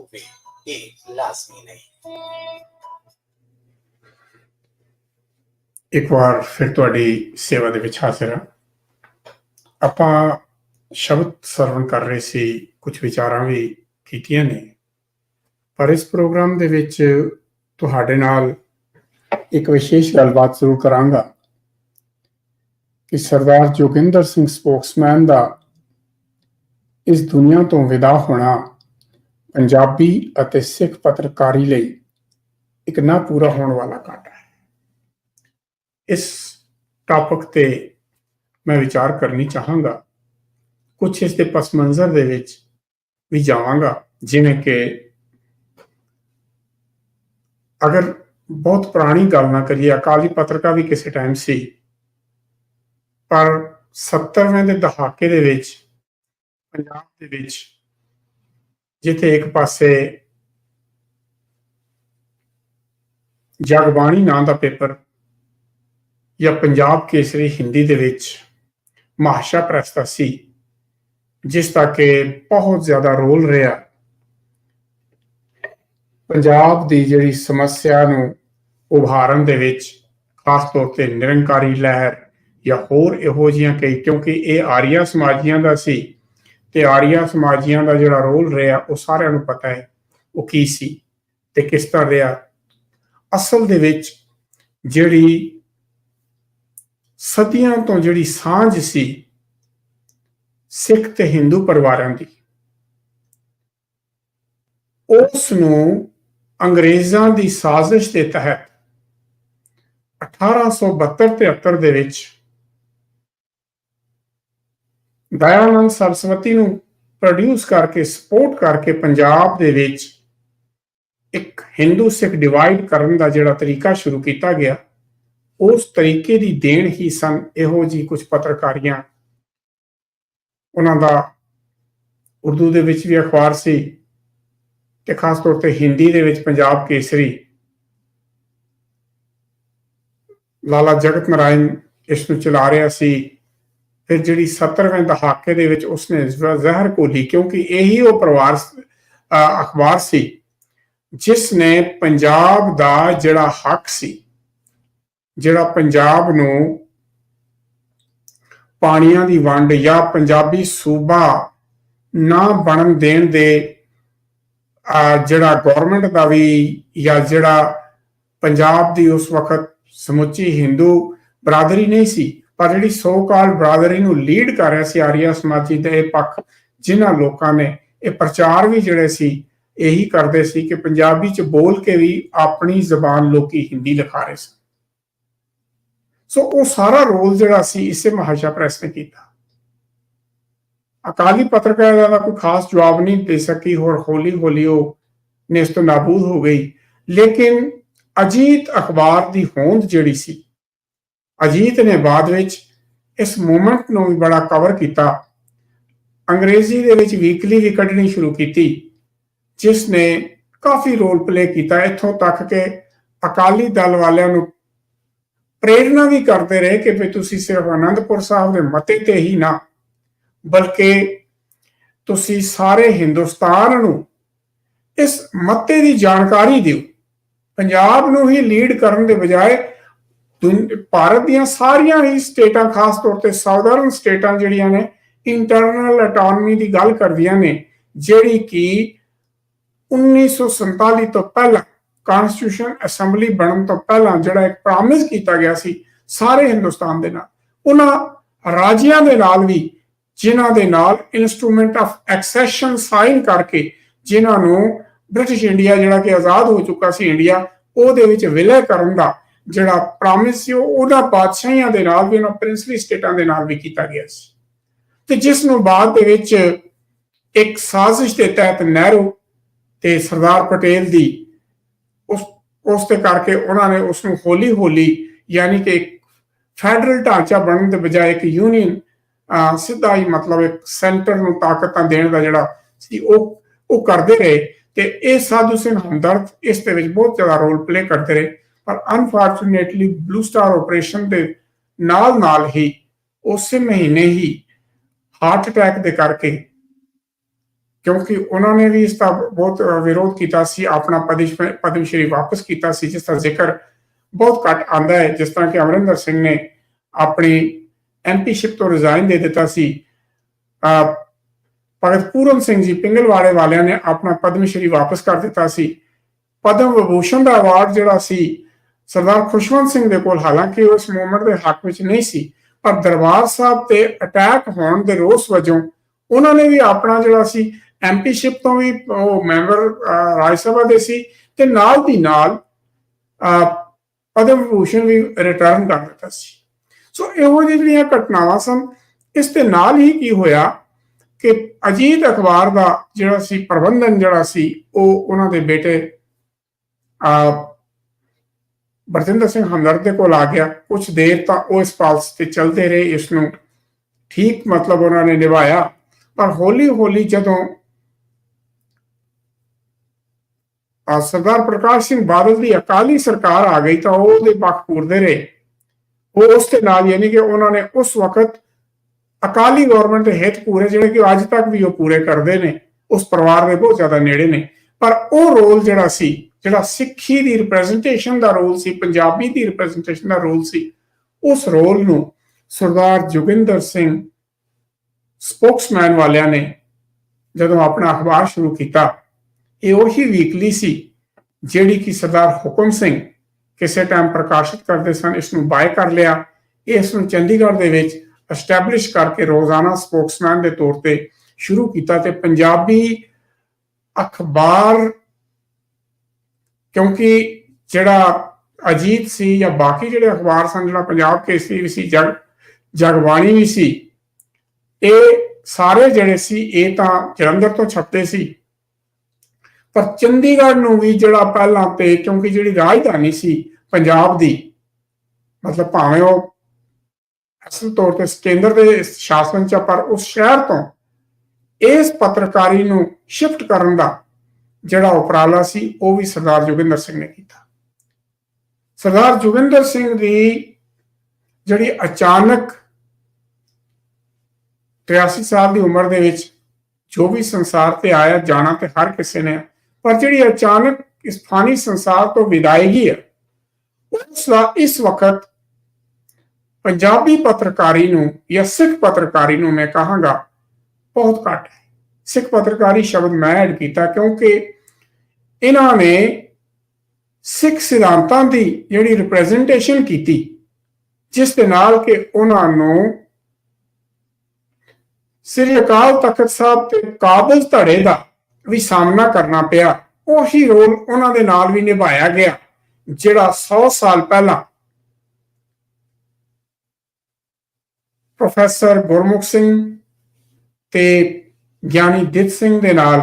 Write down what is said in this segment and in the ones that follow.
ਹੋਵੇ ਇਹ ਲਾਜ਼ਮੀ ਨਹੀਂ ਇੱਕ ਵਾਰ ਫਿਰ ਤੁਹਾਡੀ ਸੇਵਾ ਦੇ ਵਿੱਚ ਹਾਜ਼ਰ ਹਾਂ ਆਪਾਂ ਸ਼ਬਦ ਸਰਵਣ ਕਰ ਰਹੇ ਸੀ ਕੁਝ ਵਿਚਾਰਾਂ ਵੀ ਕੀਤੀਆਂ ਨੇ ਪਰ ਇਸ ਪ੍ਰੋਗਰਾਮ ਦੇ ਵਿੱਚ ਤੁਹਾਡੇ ਨਾਲ ਇੱਕ ਵਿਸ਼ੇਸ਼ ਗੱਲਬਾਤ ਜ਼ਰੂਰ ਕਰਾਂਗਾ ਕਿ ਸਰਦਾਰ ਜੋਗਿੰਦਰ ਸਿੰਘ ਸਪੋਕਸਮੈਨ ਦਾ ਇਸ ਦੁਨੀਆ ਤੋਂ ਵਿਦਾ ਹੋਣਾ ਪੰਜਾਬੀ ਅਤੇ ਸਿੱਖ ਪੱਤਰਕਾਰੀ ਲਈ ਇੱਕ ਨਾ ਪੂਰਾ ਹੋਣ ਵਾਲਾ ਘਾਟਾ ਹੈ। ਇਸ ਟਾਪਿਕ ਤੇ ਮੈਂ ਵਿਚਾਰ ਕਰਨੀ ਚਾਹਾਂਗਾ। ਕੁਝ ਇਸ ਦੇ ਪਸ ਮੰਜ਼ਰ ਦੇ ਵਿੱਚ ਵੀ ਜਾਵਾਂਗਾ, ਜਿਵੇਂ ਕਿ ਅਗਰ ਬਹੁਤ ਪੁਰਾਣੀ ਗੱਲ ਨਾ ਕਰੀਏ, ਅਕਾਲੀ ਪੱਤਰਕਾਰ ਵੀ ਕਿਸੇ ਟਾਈਮ ਸੀ, ਪਰ 70ਵੇਂ ਦੇ ਦਹਾਕੇ ਦੇ ਵਿੱਚ, ਪੰਜਾਬ ਦੇ ਵਿੱਚ ਜਿੱਥੇ ਇੱਕ ਪਾਸੇ ਜਗਬਾਣੀ ਨਾਂ ਦਾ ਪੇਪਰ ਜਾਂ ਪੰਜਾਬ ਕੇਸਰੀ ਹਿੰਦੀ ਦੇ ਵਿੱਚ ਮਹਾਸ਼ਾ ਪ੍ਰੈਸ ਦਾ ਸੀ, ਜਿਸ ਦਾ ਕਿ ਬਹੁਤ ਜ਼ਿਆਦਾ ਰੋਲ ਰਿਹਾ। ਪੰਜਾਬ ਦੀ ਜਿਹੜੀ ਸਮੱਸਿਆ ਨੂੰ ਉਭਾਰਨ ਦੇ ਵਿੱਚ, ਖਾਸ ਤੌਰ ਤੇ ਨਿਰੰਕਾਰੀ ਲਹਿਰ ਜਾਂ ਹੋਰ ਇਹੋ ਜਿਹੀਆਂ ਕਈ, ਕਿਉਂਕਿ ਇਹ ਆਰੀਆ ਸਮਾਜੀਆਂ ਦਾ ਸੀ ਤੇ ਆਰੀਆ ਸਮਾਜੀਆਂ ਦਾ ਜਿਹੜਾ ਰੋਲ ਰਿਹਾ, ਉਹ ਸਾਰਿਆਂ ਨੂੰ ਪਤਾ ਹੈ, ਉਹ ਕੀ ਸੀ ਤੇ ਕਿਸ ਤਰ੍ਹਾਂ ਰਿਹਾ। ਅਸਲ ਦੇ ਵਿੱਚ ਜਿਹੜੀ ਸਦੀਆਂ ਤੋਂ ਜਿਹੜੀ ਸਾਂਝ ਸੀ, ਸਿੱਖ ਤੇ ਹਿੰਦੂ ਪਰਿਵਾਰਾਂ ਦੀ, ਉਸ ਨੂੰ ਅੰਗਰੇਜ਼ਾਂ ਦੀ ਸਾਜ਼ਿਸ਼ ਦੇ ਤਹਿਤ 1872-73 ਦੇ ਵਿੱਚ ਦਇਆਨੰਦ ਸਰਸਵਤੀ ਨੂੰ ਪ੍ਰੋਡਿਊਸ ਕਰਕੇ ਸਪੋਰਟ ਕਰਕੇ ਪੰਜਾਬ ਦੇ ਵਿੱਚ ਇੱਕ ਹਿੰਦੂ ਸਿੱਖ ਡਿਵਾਈਡ ਕਰਨ ਦਾ ਜਿਹੜਾ ਤਰੀਕਾ ਸ਼ੁਰੂ ਕੀਤਾ ਗਿਆ, ਉਸ ਤਰੀਕੇ ਦੀ ਦੇਣ ਹੀ ਸਨ ਇਹੋ ਜੀ ਕੁਝ ਪੱਤਰਕਾਰੀਆਂ। ਉਹਨਾਂ ਦਾ ਉਰਦੂ ਦੇ ਵਿੱਚ ਵੀ ਅਖਬਾਰ ਸੀ ਤੇ ਖਾਸ ਤੌਰ ਤੇ ਹਿੰਦੀ ਦੇ ਵਿੱਚ ਪੰਜਾਬ ਕੇਸਰੀ। ਲਾਲਾ ਜਗਤ ਨਾਰਾਇਣ ਇਸ ਨੂੰ ਚਲਾ ਰਿਹਾ ਸੀ। ਫਿਰ ਜਿਹੜੀ 70ਵੇਂ ਦਹਾਕੇ ਦੇ ਵਿੱਚ ਉਸਨੇ ਜ਼ਹਿਰ ਕੋਲੀ ਕਿਉਂਕਿ ਇਹੀ ਉਹ ਪਰਿਵਾਰ ਅਖਬਾਰ ਸੀ ਜਿਸ ਨੇ ਪੰਜਾਬ ਦਾ ਜਿਹੜਾ ਹੱਕ ਸੀ, ਜਿਹੜਾ ਪੰਜਾਬ ਨੂੰ ਪਾਣੀਆਂ ਦੀ ਵੰਡ ਜਾਂ ਪੰਜਾਬੀ ਸੂਬਾ ਨਾ ਬਣਨ ਦੇਣ ਦੇ ਜਿਹੜਾ ਗਵਰਨਮੈਂਟ ਦਾ ਵੀ ਜਾਂ ਜਿਹੜਾ ਪੰਜਾਬ ਦੀ ਉਸ ਵਕਤ ਸਮੁੱਚੀ ਹਿੰਦੂ ਬਰਾਦਰੀ ਨਹੀਂ ਸੀ ਪਰ ਜਿਹੜੀ ਸੋ ਕਾਲ ਬਰਾਦਰੀ ਨੂੰ ਲੀਡ ਕਰ ਰਿਹਾ ਸੀ ਆਰੀਆ ਸਮਾਜੀ ਦੇ ਇਹ ਪੱਖ ਜਿਨ੍ਹਾਂ ਲੋਕਾਂ ਨੇ, ਇਹ ਪ੍ਰਚਾਰ ਵੀ ਜਿਹੜੇ ਸੀ, ਇਹੀ ਕਰਦੇ ਸੀ ਕਿ ਪੰਜਾਬੀ ਚ ਬੋਲ ਕੇ ਵੀ ਆਪਣੀ ਜ਼ਬਾਨ ਲੋਕੀ ਹਿੰਦੀ ਲਿਖਾ ਰਹੇ ਸਨ ਸੋ ਉਹ ਸਾਰਾ ਰੋਲ ਜਿਹੜਾ ਸੀ, ਇਸੇ ਮਹਾਸ਼ਾ ਪ੍ਰੈਸ ਨੇ ਕੀਤਾ। ਅਕਾਲੀ ਪੱਤਰਕਾਰਾਂ ਦਾ ਕੋਈ ਖਾਸ ਜਵਾਬ ਨਹੀਂ ਦੇ ਸਕੀ, ਹੋਰ ਹੌਲੀ ਹੌਲੀ ਉਹ ਨੇ ਇਸ ਤੋਂ ਨਾਬੂਦ ਹੋ ਗਈ। ਲੇਕਿਨ ਅਜੀਤ ਅਖਬਾਰ ਦੀ ਹੋਂਦ ਜਿਹੜੀ ਸੀ ਅਜੀਤ ਨੇ ਬਾਅਦ ਵਿੱਚ ਇਸ ਮੂਵਮੈਂਟ ਨੂੰ ਵੀ ਬੜਾ ਕਵਰ ਕੀਤਾ। ਅੰਗਰੇਜ਼ੀ ਦੇ ਵਿੱਚ ਵੀਕਲੀ ਵੀ ਕੱਢਣੀ ਸ਼ੁਰੂ ਕੀਤੀ, ਜਿਸ ਨੇ ਕਾਫੀ ਰੋਲ ਪਲੇ ਕੀਤਾ। ਇੱਥੋਂ ਤੱਕ ਕਿ ਅਕਾਲੀ ਦਲ ਵਾਲਿਆਂ ਨੂੰ ਪ੍ਰੇਰਣਾ ਵੀ ਕਰਦੇ ਰਹੇ ਕਿ ਵੀ ਤੁਸੀਂ ਸਿਰਫ ਆਨੰਦਪੁਰ ਸਾਹਿਬ ਦੇ ਮਤੇ ਤੇ ਹੀ ਨਾ, ਬਲਕਿ ਤੁਸੀਂ ਸਾਰੇ ਹਿੰਦੁਸਤਾਨ ਨੂੰ ਇਸ ਮਤੇ ਦੀ ਜਾਣਕਾਰੀ ਦਿਓ। ਪੰਜਾਬ ਨੂੰ ਹੀ ਲੀਡ ਕਰਨ ਦੇ ਬਜਾਏ ਭਾਰਤ ਦੀਆਂ ਸਾਰੀਆਂ ਹੀ ਸਟੇਟਾਂ, ਖਾਸ ਤੌਰ ਤੇ ਸਾਊਦਰਨ ਸਟੇਟਾਂ ਜਿਹੜੀਆਂ ਨੇ ਇੰਟਰਨਲ ਆਟੋਨਮੀ ਦੀ ਗੱਲ ਕਰਦੀਆਂ ਨੇ, ਜਿਹੜੀ ਕਿ 1947 ਤੋਂ ਪਹਿਲਾਂ ਕਨਸਟੀਟਿਊਸ਼ਨ ਅਸੈਂਬਲੀ ਬਣਨ ਤੋਂ ਪਹਿਲਾਂ ਜਿਹੜਾ ਇੱਕ ਪ੍ਰੋਮਿਸ ਕੀਤਾ ਗਿਆ ਸੀ ਸਾਰੇ ਹਿੰਦੁਸਤਾਨ ਦੇ ਨਾਲ। ਉਹਨਾਂ ਰਾਜਿਆਂ ਦੇ ਨਾਲ ਵੀ, ਜਿਨ੍ਹਾਂ ਦੇ ਨਾਲ ਇਨਸਟਰੂਮੈਂਟ ਆਫ ਐਕਸੈਸ਼ਨ ਸਾਈਨ ਕਰਕੇ ਜਿਨ੍ਹਾਂ ਨੂੰ ਬ੍ਰਿਟਿਸ਼ ਇੰਡੀਆ ਜਿਹੜਾ ਕਿ ਆਜ਼ਾਦ ਹੋ ਚੁੱਕਾ ਸੀ ਇੰਡੀਆ ਉਹਦੇ ਵਿੱਚ ਵਿਲੈ ਕਰਨ ਦਾ ਜਿਹੜਾ ਪ੍ਰੋਮਿਸ ਸੀ ਉਹਦਾ ਬਾਦਸ਼ਾਹੀਆਂ ਦੇ ਨਾਲ ਵੀ ਉਹਨਾਂ ਪ੍ਰਿੰਸਲੀ ਸਟੇਟਾਂ ਦੇ ਨਾਲ ਵੀ ਕੀਤਾ ਗਿਆ ਸੀ। ਤੇ ਜਿਸ ਨੂੰ ਬਾਅਦ ਦੇ ਵਿੱਚ ਇੱਕ ਸਾਜ਼ਿਸ਼ ਦੇ ਤਹਿਤ ਨਹਿਰੂ ਤੇ ਸਰਦਾਰ ਪਟੇਲ ਦੀ ਉਸ ਉਸ ਤੇ ਕਰਕੇ ਉਹਨਾਂ ਨੇ ਉਸ ਨੂੰ ਹੌਲੀ ਹੌਲੀ ਯਾਨੀ ਕਿ ਫੈਡਰਲ ਢਾਂਚਾ ਬਣਨ ਦੇ ਬਜਾਏ ਇੱਕ ਯੂਨੀਅਨ ਸਿੱਧਾ ਹੀ ਮਤਲਬ ਇੱਕ ਸੈਂਟਰ ਨੂੰ ਤਾਕਤਾਂ ਦੇਣ ਦਾ ਜਿਹੜਾ ਸੀ, ਉਹ ਉਹ ਕਰਦੇ ਰਹੇ ਤੇ ਇਹ ਸਾਧੂ ਸਿੰਘ ਹਮਦਰਦ ਇਸ ਦੇ ਵਿੱਚ ਬਹੁਤ ਜ਼ਿਆਦਾ ਰੋਲ ਪਲੇ ਕਰਦੇ ਰਹੇ। ਪਰ ਅਨਫੋਰਚੂਨੇਟਲੀ ਬਲੂ ਸਟਾਰ ਆਪਰੇਸ਼ਨ ਦੇ ਨਾਲ ਨਾਲ ਹੀ, ਉਸੇ ਮਹੀਨੇ ਹੀ ਹਾਰਟ ਅਟੈਕ ਦੇ ਕਰਕੇ, ਕਿਉਂਕਿ ਉਹਨਾਂ ਨੇ ਵੀ ਇਸ ਦਾ ਬਹੁਤ ਵਿਰੋਧ ਕੀਤਾ ਸੀ, ਆਪਣਾ ਪਦਮ ਸ਼੍ਰੀ ਵਾਪਸ ਕੀਤਾ ਸੀ, ਜਿਸ ਦਾ ਜ਼ਿਕਰ ਬਹੁਤ ਘੱਟ ਆਂਦਾ ਹੈ, ਜਿਸ ਤਰ੍ਹਾਂ ਕਿ ਅਮਰਿੰਦਰ ਸਿੰਘ ਨੇ ਆਪਣੀ ਐਮਪੀਸ਼ਿਪ ਤੋਂ ਰਿਜ਼ਾਈਨ ਦੇ ਦਿੱਤਾ ਸੀ। ਭਗਤ ਪੂਰਨ ਸਿੰਘ ਜੀ ਪਿੰਗਲਵਾੜੇ ਵਾਲਿਆਂ ਨੇ ਆਪਣਾ ਪਦਮ ਸ਼੍ਰੀ ਵਾਪਸ ਕਰ ਦਿੱਤਾ ਸੀ। ਪਦਮ ਵਿਭੂਸ਼ਣ ਦਾ ਅਵਾਰਡ ਜਿਹੜਾ ਸੀ ਸਰਦਾਰ ਖੁਸ਼ਵੰਤ ਸਿੰਘ ਦੇ ਕੋਲ ਹਾਲਾਂਕਿ ਉਸ ਮੂਵਮੈਂਟ ਦੇ ਹੱਕ ਵਿੱਚ ਨਹੀਂ ਸੀ, ਪਰ ਦਰਬਾਰ ਸਾਹਿਬ ਤੇ ਅਟੈਕ ਹੋਣ ਦੇ ਰੋਸ ਵਜੋਂ ਉਹਨਾਂ ਨੇ ਵੀ ਆਪਣਾ ਜਿਹੜਾ ਸੀ ਐਮਪੀਸ਼ਿਪ ਤੋਂ ਵੀ ਉਹ ਮੈਂਬਰ ਰਾਜ ਸਭਾ ਦੇ ਸੀ ਤੇ ਨਾਲ ਦੀ ਨਾਲ ਪਦਮ ਭੂਸ਼ਣ ਵੀ ਰਿਟਰਨ ਕਰ ਦਿੱਤਾ ਸੀ। ਸੋ ਇਹੋ ਜਿਹੀ ਜਿਹੜੀਆਂ ਘਟਨਾਵਾਂ ਸਨ, ਇਸ ਦੇ ਨਾਲ ਹੀ ਕੀ ਹੋਇਆ ਕਿ ਅਜੀਤ ਅਖਬਾਰ ਦਾ ਜਿਹੜਾ ਸੀ ਪ੍ਰਬੰਧਨ ਜਿਹੜਾ ਸੀ, ਉਹ ਉਹਨਾਂ ਦੇ ਬੇਟੇ ਆ ਬਰਜਿੰਦਰ ਸਿੰਘ ਹਮਦਰਦ ਦੇ ਕੋਲ ਆ ਗਿਆ। ਕੁਝ ਦੇਰ ਤਾਂ ਉਹ ਇਸ ਪਾਲਸ ਤੇ ਚੱਲਦੇ ਰਹੇ ਇਸ ਨੂੰ ਠੀਕ ਮਤਲਬ ਉਹਨਾਂ ਨੇ ਨਿਭਾਇਆ। ਪਰ ਹੌਲੀ ਹੌਲੀ ਜਦੋਂ ਸਰਦਾਰ ਪ੍ਰਕਾਸ਼ ਸਿੰਘ ਬਾਦਲ ਦੀ ਅਕਾਲੀ ਸਰਕਾਰ ਆ ਗਈ ਤਾਂ ਉਹ ਉਹਦੇ ਪੱਖ ਪੂਰਦੇ ਰਹੇ। ਉਹ ਉਸ ਦੇ ਨਾਲ ਯਾਨੀ ਕਿ ਉਹਨਾਂ ਨੇ ਉਸ ਵਕਤ ਅਕਾਲੀ ਗਵਰਨਮੈਂਟ ਦੇ ਹਿੱਤ ਪੂਰੇ, ਜਿਹੜੇ ਕਿ ਅੱਜ ਤੱਕ ਵੀ ਉਹ ਪੂਰੇ ਕਰਦੇ ਨੇ, ਉਸ ਪਰਿਵਾਰ ਦੇ ਬਹੁਤ ਜ਼ਿਆਦਾ ਨੇੜੇ ਨੇ। ਪਰ ਉਹ ਰੋਲ ਜਿਹੜਾ ਸੀ ਜਿਹੜਾ ਸਿੱਖੀ ਦੀ ਰਿਪਰੈਜ਼ੈਂਟੇਸ਼ਨ ਦਾ ਰੋਲ ਸੀ, ਪੰਜਾਬੀ ਦੀ ਰਿਪਰੈਜ਼ੈਂਟੇਸ਼ਨ ਦਾ ਰੋਲ ਸੀ, ਉਸ ਰੋਲ ਨੂੰ ਸਰਦਾਰ ਜੋਗਿੰਦਰ ਸਿੰਘ ਸਪੋਕਸਮੈਨ ਵਾਲਿਆਂ ਨੇ ਜਦੋਂ ਆਪਣਾ ਅਖਬਾਰ ਸ਼ੁਰੂ ਕੀਤਾ, ਇਹ ਉਹੀ ਵੀਕਲੀ ਸੀ ਜਿਹੜੀ ਕਿ ਸਰਦਾਰ ਹੁਕਮ ਸਿੰਘ ਕਿਸੇ ਟਾਈਮ ਪ੍ਰਕਾਸ਼ਿਤ ਕਰਦੇ ਸਨ ਇਸ ਨੂੰ ਬਾਏ ਕਰ ਲਿਆ ਇਸ ਨੂੰ ਚੰਡੀਗੜ੍ਹ ਦੇ ਵਿੱਚ ਐਸਟੈਬਲਿਸ਼ ਕਰਕੇ ਰੋਜ਼ਾਨਾ ਸਪੋਕਸਮੈਨ ਦੇ ਤੌਰ ਤੇ ਸ਼ੁਰੂ ਕੀਤਾ ਤੇ ਪੰਜਾਬੀ ਅਖਬਾਰ ਕਿਉਂਕਿ ਜਿਹੜਾ ਅਜੀਤ ਸੀ ਜਾਂ ਬਾਕੀ ਜਿਹੜੇ ਅਖਬਾਰ ਸਨ, ਜਿਹੜਾ ਪੰਜਾਬ ਕੇਸਰੀ ਵੀ ਸੀ, ਜਗ, ਜਗਬਾਣੀ ਵੀ ਸੀ, ਇਹ ਸਾਰੇ ਜਿਹੜੇ ਸੀ, ਇਹ ਤਾਂ ਜਲੰਧਰ ਤੋਂ ਛਪਦੇ ਸੀ। ਪਰ ਚੰਡੀਗੜ੍ਹ ਨੂੰ ਵੀ ਜਿਹੜਾ ਪਹਿਲਾਂ ਤੇ, ਕਿਉਂਕਿ ਜਿਹੜੀ ਰਾਜਧਾਨੀ ਸੀ ਪੰਜਾਬ ਦੀ, ਮਤਲਬ ਭਾਵੇਂ ਉਹ ਅਸਲ ਤੌਰ ਤੇ ਕੇਂਦਰ ਦੇ ਸ਼ਾਸਨ ਚ ਪਰ ਉਸ ਸ਼ਹਿਰ ਤੋਂ ਇਸ ਪੱਤਰਕਾਰੀ ਨੂੰ ਸ਼ਿਫਟ ਕਰਨ ਦਾ ਜਿਹੜਾ ਉਪਰਾਲਾ ਸੀ, ਉਹ ਵੀ ਸਰਦਾਰ ਜੋਗਿੰਦਰ ਸਿੰਘ ਨੇ ਕੀਤਾ। ਸਰਦਾਰ ਜੋਗਿੰਦਰ ਸਿੰਘ ਦੀ ਜਿਹੜੀ ਅਚਾਨਕ 83 ਸਾਲ ਦੀ ਉਮਰ ਦੇ ਵਿੱਚ ਜੋ ਵੀ ਸੰਸਾਰ ਤੇ ਆਇਆ, ਜਾਣਾ ਤੇ ਹਰ ਕਿਸੇ ਨੇ, ਪਰ ਜਿਹੜੀ ਅਚਾਨਕ ਇਸ ਫਾਨੀ ਸੰਸਾਰ ਤੋਂ ਵਿਦਾਇਗੀ ਹੈ, ਉਸ ਦਾ ਇਸ ਵਕਤ ਪੰਜਾਬੀ ਪੱਤਰਕਾਰੀ ਨੂੰ ਜਾਂ ਸਿੱਖ ਪੱਤਰਕਾਰੀ ਨੂੰ ਮੈਂ ਕਹਾਂਗਾ, ਬਹੁਤ ਘੱਟ ਹੈ। ਸਿੱਖ ਪੱਤਰਕਾਰੀ ਸ਼ਬਦ ਮੈਂ ਐਡ ਕੀਤਾ ਕਿਉਂਕਿ ਇਹਨਾਂ ਨੇ ਸਿੱਖ ਸਿਧਾਂਤਾਂ ਦੀ ਜਿਹੜੀ ਰਿਪਰੈਜ਼ੈਂਟੇਸ਼ਨ ਕੀਤੀ, ਜਿਸ ਦੇ ਨਾਲ ਕਿ ਉਹਨਾਂ ਨੂੰ ਸ੍ਰੀ ਅਕਾਲ ਤਖਤ ਸਾਹਿਬ ਤੇ ਕਾਬਲ ਧੜੇ ਦਾ ਵੀ ਸਾਹਮਣਾ ਕਰਨਾ ਪਿਆ। ਉਹੀ ਰੋਲ ਉਹਨਾਂ ਦੇ ਨਾਲ ਵੀ ਨਿਭਾਇਆ ਗਿਆ, ਜਿਹੜਾ 100 ਸਾਲ ਪਹਿਲਾਂ ਪ੍ਰੋਫੈਸਰ ਗੁਰਮੁਖ ਸਿੰਘ ਤੇ ਗਿਆਨੀ ਦਿੱਤ ਸਿੰਘ ਦੇ ਨਾਲ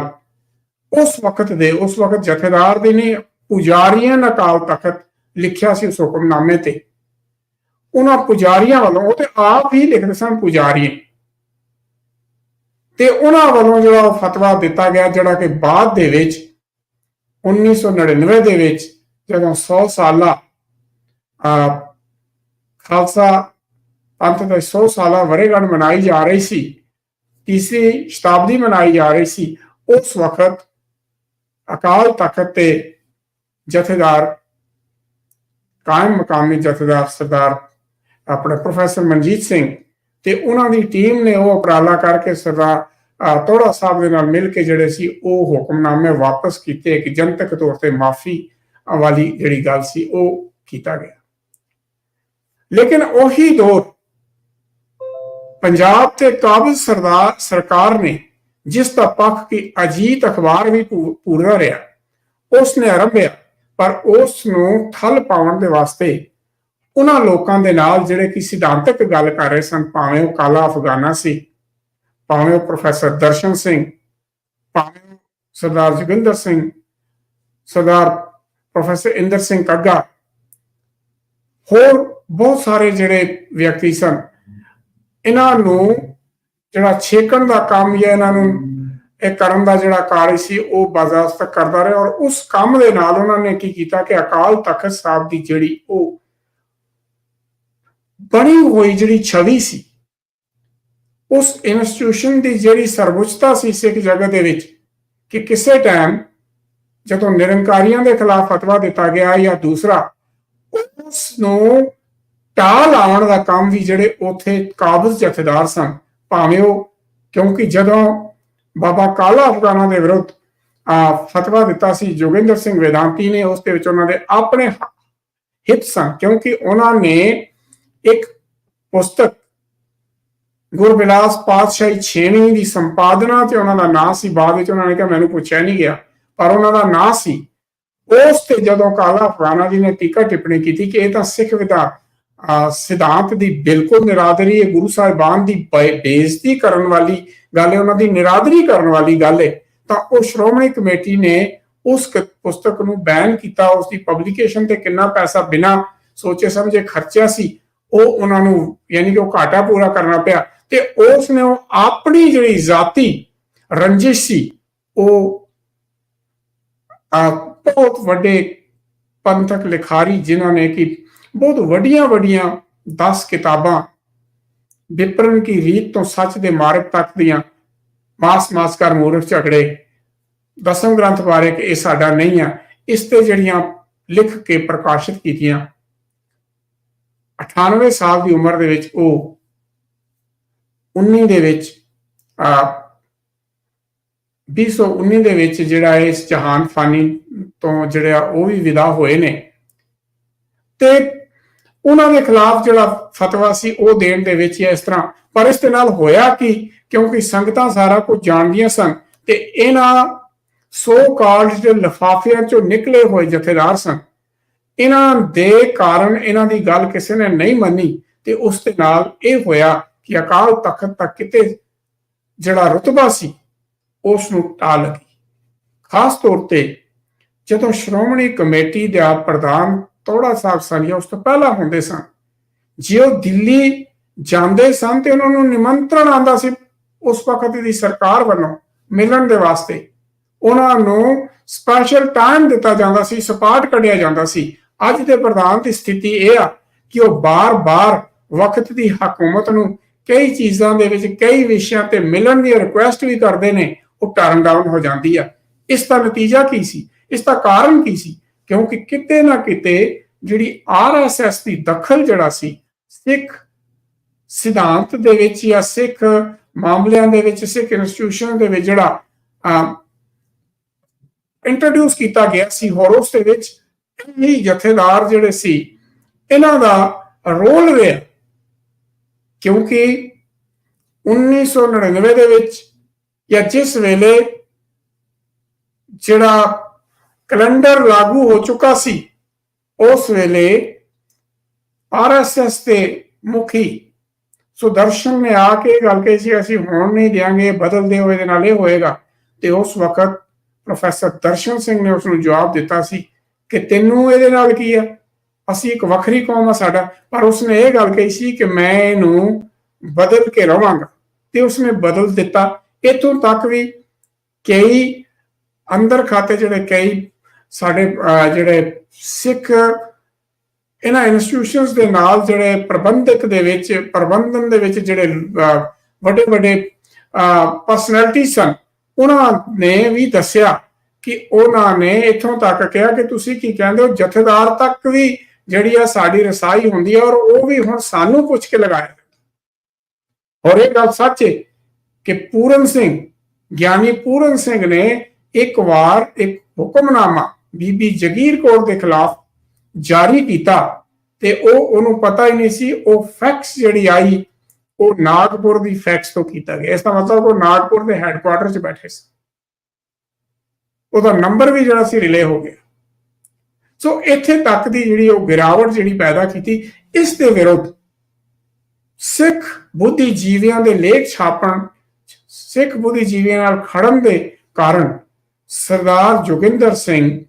ਉਸ ਵਕਤ ਦੇ, ਉਸ ਵਕਤ ਜਥੇਦਾਰ ਦੇ ਨੇ ਪੁਜਾਰੀਆਂ ਅਕਾਲ ਤਖਤ ਲਿਖਿਆ ਸੀ ਉਸ ਹੁਕਮਨਾਮੇ ਤੇ। ਉਹਨਾਂ ਪੁਜਾਰੀਆਂ ਵੱਲੋਂ, ਉਹ ਤੇ ਆਪ ਹੀ ਲਿਖਦੇ ਸਨ ਪੁਜਾਰੀ ਤੇ ਉਹਨਾਂ ਵੱਲੋਂ ਜਿਹੜਾ ਉਹ ਫਤਵਾ ਦਿੱਤਾ ਗਿਆ, ਜਿਹੜਾ ਕਿ ਬਾਅਦ ਦੇ ਵਿੱਚ 1999 ਦੇ ਵਿੱਚ ਜਦੋਂ 100 ਸਾਲਾ ਖਾਲਸਾ ਪੰਥ ਦਾ 100 ਸਾਲਾ ਵਰੇਗੰਢ ਮਨਾਈ ਜਾ ਰਹੀ ਸੀ ਤੀਸਰੀ ਸ਼ਤਾਬਦੀ ਮਨਾਈ ਜਾ ਰਹੀ ਸੀ। ਉਸ ਵਕਤ ਅਕਾਲ ਤਖਤ ਤੇ ਜਥੇਦਾਰ, ਕਾਇਮ ਮਕਾਮੀ ਜਥੇਦਾਰ ਸਰਦਾਰ ਆਪਣੇ ਪ੍ਰੋਫੈਸਰ ਮਨਜੀਤ ਸਿੰਘ ਤੇ ਉਹਨਾਂ ਦੀ ਟੀਮ ਨੇ ਉਹ ਉਪਰਾਲਾ ਕਰਕੇ ਸਰਦਾਰ ਤੋੜਾ ਸਾਹਿਬ ਦੇ ਨਾਲ ਮਿਲ ਕੇ ਜਿਹੜੇ ਸੀ ਉਹ ਹੁਕਮਨਾਮੇ ਵਾਪਸ ਕੀਤੇ। ਇੱਕ ਜਨਤਕ ਤੌਰ ਤੇ ਮਾਫੀ ਵਾਲੀ ਜਿਹੜੀ ਗੱਲ ਸੀ ਉਹ ਕੀਤਾ ਗਿਆ। ਲੇਕਿਨ ਉਹੀ ਦੌਰ ਪੰਜਾਬ ਤੇ ਕਾਬਲ ਸਰਦਾਰ, ਸਰਕਾਰ ਨੇ ਜਿਸ ਦਾ ਪੱਖ ਕਿ ਅਜੀਤ ਅਖਬਾਰ ਵੀ ਪੂ- ਪੂਰਾ ਰਿਹਾ ਉਸ ਨੇ ਆਰੰਭਿਆ ਪਰ ਉਸ ਨੂੰ ਠੱਲ ਪਾਉਣ ਦੇ ਵਾਸਤੇ ਉਹਨਾਂ ਲੋਕਾਂ ਦੇ ਨਾਲ ਜਿਹੜੇ ਕਿ ਸਿਧਾਂਤਕ ਗੱਲ ਕਰ ਰਹੇ ਸਨ, ਭਾਵੇਂ ਉਹ ਕਾਲਾ ਅਫਗਾਨਾ ਸੀ, ਭਾਵੇਂ ਉਹ ਪ੍ਰੋਫੈਸਰ ਦਰਸ਼ਨ ਸਿੰਘ, ਭਾਵੇਂ ਸਰਦਾਰ ਜੋਗਿੰਦਰ ਸਿੰਘ, ਸਰਦਾਰ ਪ੍ਰੋਫੈਸਰ ਇੰਦਰ ਸਿੰਘ ਕੱਗਾ, ਹੋਰ ਬਹੁਤ ਸਾਰੇ ਜਿਹੜੇ ਵਿਅਕਤੀ ਸਨ ਇਹਨਾਂ ਨੂੰ ਜਿਹੜਾ ਛੇਕਣ ਦਾ ਕੰਮ ਜਾਂ ਇਹਨਾਂ ਨੂੰ ਇਹ ਕਰਨ ਦਾ ਜਿਹੜਾ ਕਾਰਜ ਸੀ, ਉਹ ਬਰਦਾਸ਼ਤ ਕਰਦਾ ਰਿਹਾ ਔਰ ਉਸ ਕੰਮ ਦੇ ਨਾਲ ਉਹਨਾਂ ਨੇ ਕੀ ਕੀਤਾ ਕਿ ਅਕਾਲ ਤਖਤ ਸਾਹਿਬ ਦੀ ਜਿਹੜੀ ਉਹ ਬਣੀ ਹੋਈ ਜਿਹੜੀ ਛਵੀ ਸੀ, ਉਸ ਇੰਸਟੀਟਿਊਸ਼ਨ ਦੀ ਜਿਹੜੀ ਸਰਵਉੱਚਤਾ ਸੀ ਸਿੱਖ ਜਗਤ ਦੇ ਵਿੱਚ ਕਿ ਕਿਸੇ ਟਾਈਮ ਜਦੋਂ ਨਿਰੰਕਾਰੀਆਂ ਦੇ ਖਿਲਾਫ ਫਤਵਾ ਦਿੱਤਾ ਗਿਆ ਜਾਂ ਦੂਸਰਾ, ਉਸ ਨੂੰ ਟਾਲ ਆਉਣ ਦਾ ਕੰਮ ਵੀ ਜਿਹੜੇ ਉੱਥੇ ਕਾਬਜ਼ ਜਥੇਦਾਰ ਸਨ, ਭਾਵੇਂ ਉਹ, ਕਿਉਂਕਿ ਜਦੋਂ ਬਾਬਾ ਕਾਲਾ ਅਫਗਾਨਾ ਦੇ ਵਿਰੁੱਧ ਆ ਫਤਵਾ ਦਿੱਤਾ ਸੀ, ਜੋਗਿੰਦਰ ਸਿੰਘ ਵੇਦਾਂਤੀ ਨੇ ਉਸ ਦੇ ਵਿੱਚ ਉਹਨਾਂ ਦੇ ਆਪਣੇ ਹਿੱਤ ਸਨ, ਕਿਉਂਕਿ ਉਹਨਾਂ ਨੇ ਇੱਕ ਪੁਸਤਕ ਗੁਰਬਿਲਾਸ ਪਾਤਸ਼ਾਹੀ ਛੇਵੀਂ ਦੀ ਸੰਪਾਦਨਾ ਤੇ ਉਹਨਾਂ ਦਾ ਨਾਂ ਸੀ, ਬਾਅਦ ਵਿੱਚ ਉਹਨਾਂ ਨੇ ਕਿਹਾ, ਮੈਨੂੰ ਪੁੱਛਿਆ ਨਹੀਂ ਗਿਆ, ਪਰ ਉਹਨਾਂ ਦਾ ਨਾਂ ਸੀ। ਉਸ ਤੇ ਜਦੋਂ ਕਾਲਾ ਅਫਗਾਨਾ ਜੀ ਨੇ ਟੀਕਾ ਟਿੱਪਣੀ ਕੀਤੀ ਕਿ ਇਹ ਤਾਂ ਸਿੱਖ ਵਿਦਾ ਸਿਧਾਂਤ ਦੀ ਬਿਲਕੁਲ ਨਿਰਾਦਰੀ ਹੈ, ਗੁਰੂ ਸਾਹਿਬਾਨ ਦੀ ਬੇਇੱਜ਼ਤੀ ਕਰਨ ਵਾਲੀ ਗੱਲ ਹੈ, ਉਹਨਾਂ ਦੀ ਨਿਰਾਦਰੀ ਕਰਨ ਵਾਲੀ ਗੱਲ ਹੈ। ਤਾਂ ਉਹ ਸ਼੍ਰੋਮਣੀ ਕਮੇਟੀ ਨੇ ਉਸ ਪੁਸਤਕ ਨੂੰ ਬੈਨ ਕੀਤਾ, ਉਸ ਦੀ ਪਬਲੀਕੇਸ਼ਨ ਤੇ ਕਿੰਨਾ ਪੈਸਾ ਬਿਨਾ ਸੋਚੇ ਸਮਝੇ ਖਰਚਿਆ ਸੀ, ਉਹ ਉਹਨਾਂ ਨੂੰ ਯਾਨੀ ਕਿ ਉਹ ਘਾਟਾ ਪੂਰਾ ਕਰਨਾ ਪਿਆ ਤੇ ਉਸ ਨੇ ਉਹ ਆਪਣੀ ਜਿਹੜੀ ਜ਼ਾਤੀ ਰੰਜਿਸ਼ ਸੀ, ਉਹ ਬਹੁਤ ਵੱਡੇ ਪੰਥਕ ਲਿਖਾਰੀ ਜਿਨ੍ਹਾਂ ਨੇ ਕਿ ਬਹੁਤ ਵੱਡੀਆਂ ਵੱਡੀਆਂ 10 ਕਿਤਾਬਾਂ ਵਿਪਰਨ ਕੀ ਰੀਤ ਤੋਂ ਸੱਚ ਦੇ ਮਾਰਗ ਤੱਕ ਦੀਆਂ ਮਾਸ ਮਾਸ ਕਰ ਮੂਰਖ ਝਗੜੇ। ਦਸਮ ਗ੍ਰੰਥ ਬਾਰੇ ਕਿ ਇਹ ਸਾਡਾ ਨਹੀਂ ਆ, ਇਸ ਤੇ ਜਿਹੜੀਆਂ ਲਿਖ ਕੇ ਪ੍ਰਕਾਸ਼ਿਤ ਕੀਤੀਆਂ। 98 ਸਾਲ ਦੀ ਉਮਰ ਦੇ ਵਿੱਚ ਉਹ 19 ਦੇ ਵਿੱਚ, ਆ 2019 ਦੇ ਵਿੱਚ ਜਿਹੜਾ ਇਸ ਜਹਾਨ ਫਾਨੀ ਤੋਂ ਜਿਹੜਾ ਉਹ ਵੀ ਵਿਦਾ ਹੋਏ ਨੇ। ਤੇ ਉਹਨਾਂ ਦੇ ਖਿਲਾਫ ਜਿਹੜਾ ਫਤਵਾ ਸੀ ਉਹ ਦੇਣ ਦੇ ਵਿੱਚ ਇਸ ਤਰ੍ਹਾਂ। ਪਰ ਇਸ ਦੇ ਨਾਲ ਹੋਇਆ ਕਿ? ਕਿਉਂਕਿ ਸੰਗਤਾਂ ਸਾਰਾ ਕੁਝ ਜਾਣਦੀਆਂ ਸਨ ਤੇ ਇਹਨਾਂ ਸੋ ਕਾਲਡ ਜਿਹੜੇ ਲਫਾਫਿਆਂ ਚੋਂ ਨਿਕਲੇ ਹੋਏ ਜਥੇਦਾਰ ਸਨ, ਇਹਨਾਂ ਦੇ ਕਾਰਨ ਇਹਨਾਂ ਦੀ ਗੱਲ ਕਿਸੇ ਨੇ ਨਹੀਂ ਮੰਨੀ ਤੇ ਉਸ ਦੇ ਨਾਲ ਇਹ ਹੋਇਆ ਕਿ ਅਕਾਲ ਤਖਤ ਤੱਕ ਕਿਤੇ ਜਿਹੜਾ ਰਤਬਾ ਸੀ ਉਸ ਨੂੰ ਟਾ ਲੱਗੀ। ਖਾਸ ਤੌਰ ਤੇ ਜਦੋਂ ਸ਼੍ਰੋਮਣੀ ਕਮੇਟੀ ਦਾ ਪ੍ਰਧਾਨ ਤੋੜਾ ਸਾਹਿਬ ਸਨ ਜਾਂ ਉਸ ਤੋਂ ਪਹਿਲਾਂ ਹੁੰਦੇ ਸਨ। ਜੇ ਉਹ ਦਿੱਲੀ ਜਾਂਦੇ ਸਨ ਤੇ ਉਹਨਾਂ ਨੂੰ ਨਿਮੰਤਰਣ ਆਂਦਾ ਸੀ ਉਸ ਵਕਤ ਦੀ ਸਰਕਾਰ ਵੱਲੋਂ ਮਿਲਣ ਦੇ ਵਾਸਤੇ, ਉਹਨਾਂ ਨੂੰ ਸਪੈਸ਼ਲ ਟਾਈਮ ਦਿੱਤਾ ਜਾਂਦਾ ਸੀ, ਸਪਾਟ ਕੱਢਿਆ ਜਾਂਦਾ ਸੀ। ਅੱਜ ਦੇ ਪ੍ਰਧਾਨ ਦੀ ਸਥਿਤੀ ਇਹ ਆ ਕਿ ਉਹ ਬਾਰ-ਬਾਰ ਵਕਤ ਦੀ ਹਕੂਮਤ ਨੂੰ ਕਈ ਚੀਜ਼ਾਂ ਦੇ ਵਿੱਚ, ਕਈ ਵਿਸ਼ਿਆਂ ਤੇ ਮਿਲਣ ਦੀ ਰਿਕੁਐਸਟ ਵੀ ਕਰਦੇ ਨੇ, ਉਹ ਟਰਨ ਡਾਊਨ ਹੋ ਜਾਂਦੀ ਆ। ਇਸ ਦਾ ਨਤੀਜਾ ਕੀ ਸੀ? ਇਸ ਦਾ ਕਾਰਨ ਕੀ ਸੀ? ਕਿਉਂਕਿ ਕਿਤੇ ਨਾ ਕਿਤੇ ਜਿਹੜੀ ਆਰਐਸਐਸ ਦੀ ਦਖਲ ਜਿਹੜਾ ਸੀ, ਸਿੱਖ ਸਿਧਾਂਤ ਦੇ ਵਿੱਚ ਜਾਂ ਸਿੱਖ ਮਾਮਲਿਆਂ ਦੇ ਵਿੱਚ, ਸਿੱਖ ਇੰਸਟੀਟਿਊਸ਼ਨ ਦੇ ਵਿੱਚ ਜਿਹੜਾ ਇੰਟਰੋਡਿਊਸ ਕੀਤਾ ਗਿਆ ਸੀ, ਹੋਰ ਦੇ ਵਿੱਚ ਇਹ ਜਥੇਦਾਰ ਜਿਹੜੇ ਸੀ, ਇਹਨਾਂ ਦਾ ਰੋਲ ਰਿਹਾ ਕਿਉਂਕਿ 1999 ਦੇ ਵਿੱਚ ਜਾਂ ਜਿਸ ਵੇਲੇ ਜਿਹੜਾ ਕੈਲੰਡਰ ਲਾਗੂ ਹੋ ਚੁੱਕਾ ਸੀ। ਉਸ ਵੇਲੇ ਆਰਐਸਐਸ ਦੇ ਮੁਖੀ ਸੁਦਰਸ਼ਨ ਨੇ ਆ ਕੇ ਗੱਲ ਕਹੀ ਸੀ, ਅਸੀਂ ਹੁਣ ਨਹੀਂ ਦਿਆਂਗੇ, ਬਦਲਦੇ ਹੋਏ ਦੇ ਨਾਲ ਇਹ ਹੋਏਗਾ। ਤੇ ਉਸ ਵਕਤ ਪ੍ਰੋਫੈਸਰ ਦਰਸ਼ਨ ਸਿੰਘ ਨੇ ਉਸ ਨੂੰ ਜਵਾਬ ਦਿੱਤਾ ਸੀ ਕਿ ਤੈਨੂੰ ਇਹਦੇ ਨਾਲ ਕੀ ਆ? ਅਸੀਂ ਇੱਕ ਵੱਖਰੀ ਕੌਮ ਆ ਸਾਡਾ। ਪਰ ਉਸਨੇ ਇਹ ਗੱਲ ਕਹੀ ਸੀ ਕਿ ਮੈਂ ਇਹਨੂੰ ਬਦਲ ਕੇ ਰਵਾਂਗਾ। ਤੇ ਉਸਨੇ ਬਦਲ ਦਿੱਤਾ। ਇਥੋਂ ਤੱਕ ਵੀ ਕਈ ਅੰਦਰ ਖਾਤੇ ਜਿਹੜੇ ਕਈ ਸਾਡੇ ਜਿਹੜੇ ਸਿੱਖ ਇਹਨਾਂ ਇੰਸਟੀਟਿਊਸ਼ਨਸ ਦੇ ਨਾਲ ਜਿਹੜੇ ਪ੍ਰਬੰਧਕ ਦੇ ਵਿੱਚ, ਪ੍ਰਬੰਧਨ ਦੇ ਵਿੱਚ ਜਿਹੜੇ ਵੱਡੇ ਵੱਡੇ ਪਰਸਨੈਲਿਟੀ ਸਨ, ਉਹਨਾਂ ਨੇ ਵੀ ਦੱਸਿਆ ਕਿ ਉਹਨਾਂ ਨੇ ਇਥੋਂ ਤੱਕ ਕਿਹਾ ਕਿ ਤੁਸੀਂ ਕੀ ਕਹਿੰਦੇ ਹੋ, ਜਥੇਦਾਰ ਤੱਕ ਵੀ ਜਿਹੜੀ ਆ ਸਾਡੀ ਰਸਾਈ ਹੁੰਦੀ ਹੈ ਔਰ ਉਹ ਵੀ ਹੁਣ ਸਾਨੂੰ ਪੁੱਛ ਕੇ ਲਗਾਇਆ ਔਰ ਇਹ ਗੱਲ ਸੱਚ ਹੈ ਕਿ ਪੂਰਨ ਸਿੰਘ, ਗਿਆਨੀ ਪੂਰਨ ਸਿੰਘ ਨੇ ਇੱਕ ਵਾਰ ਇੱਕ ਹੁਕਮਨਾਮਾ ਬੀਬੀ ਜਗੀਰ ਕੌਰ ਦੇ ਖਿਲਾਫ ਜਾਰੀ ਕੀਤਾ ਤੇ ਉਹ ਉਹਨੂੰ ਪਤਾ ਹੀ ਨਹੀਂ ਸੀ, ਉਹ ਫੈਕਸ ਜਿਹੜੀ ਆਈ, ਉਹ ਨਾਗਪੁਰ ਦੀ ਫੈਕਸ ਤੋਂ ਕੀਤਾ ਗਿਆ। ਇਸ ਦਾ ਮਤਲਬ ਉਹ ਨਾਗਪੁਰ ਦੇ ਹੈੱਡਕੁਆਰਟਰ 'ਚ ਬੈਠੇ ਸੀ। ਉਹਦਾ ਨੰਬਰ ਵੀ ਜਿਹੜਾ ਸੀ ਰਿਲੇ ਹੋ ਗਿਆ। ਸੋ ਇੱਥੇ ਤੱਕ ਦੀ ਜਿਹੜੀ ਉਹ ਗਿਰਾਵਟ ਜਿਹੜੀ ਪੈਦਾ ਕੀਤੀ, ਇਸ ਦੇ ਵਿਰੁੱਧ ਸਿੱਖ ਬੁੱਧੀਜੀਵੀਆਂ ਦੇ ਲੇਖ ਛਾਪਣ, ਸਿੱਖ ਬੁੱਧੀਜੀਵੀਆਂ ਨਾਲ ਖੜਨ ਦੇ ਕਾਰਨ ਸਰਦਾਰ ਜੋਗਿੰਦਰ ਸਿੰਘ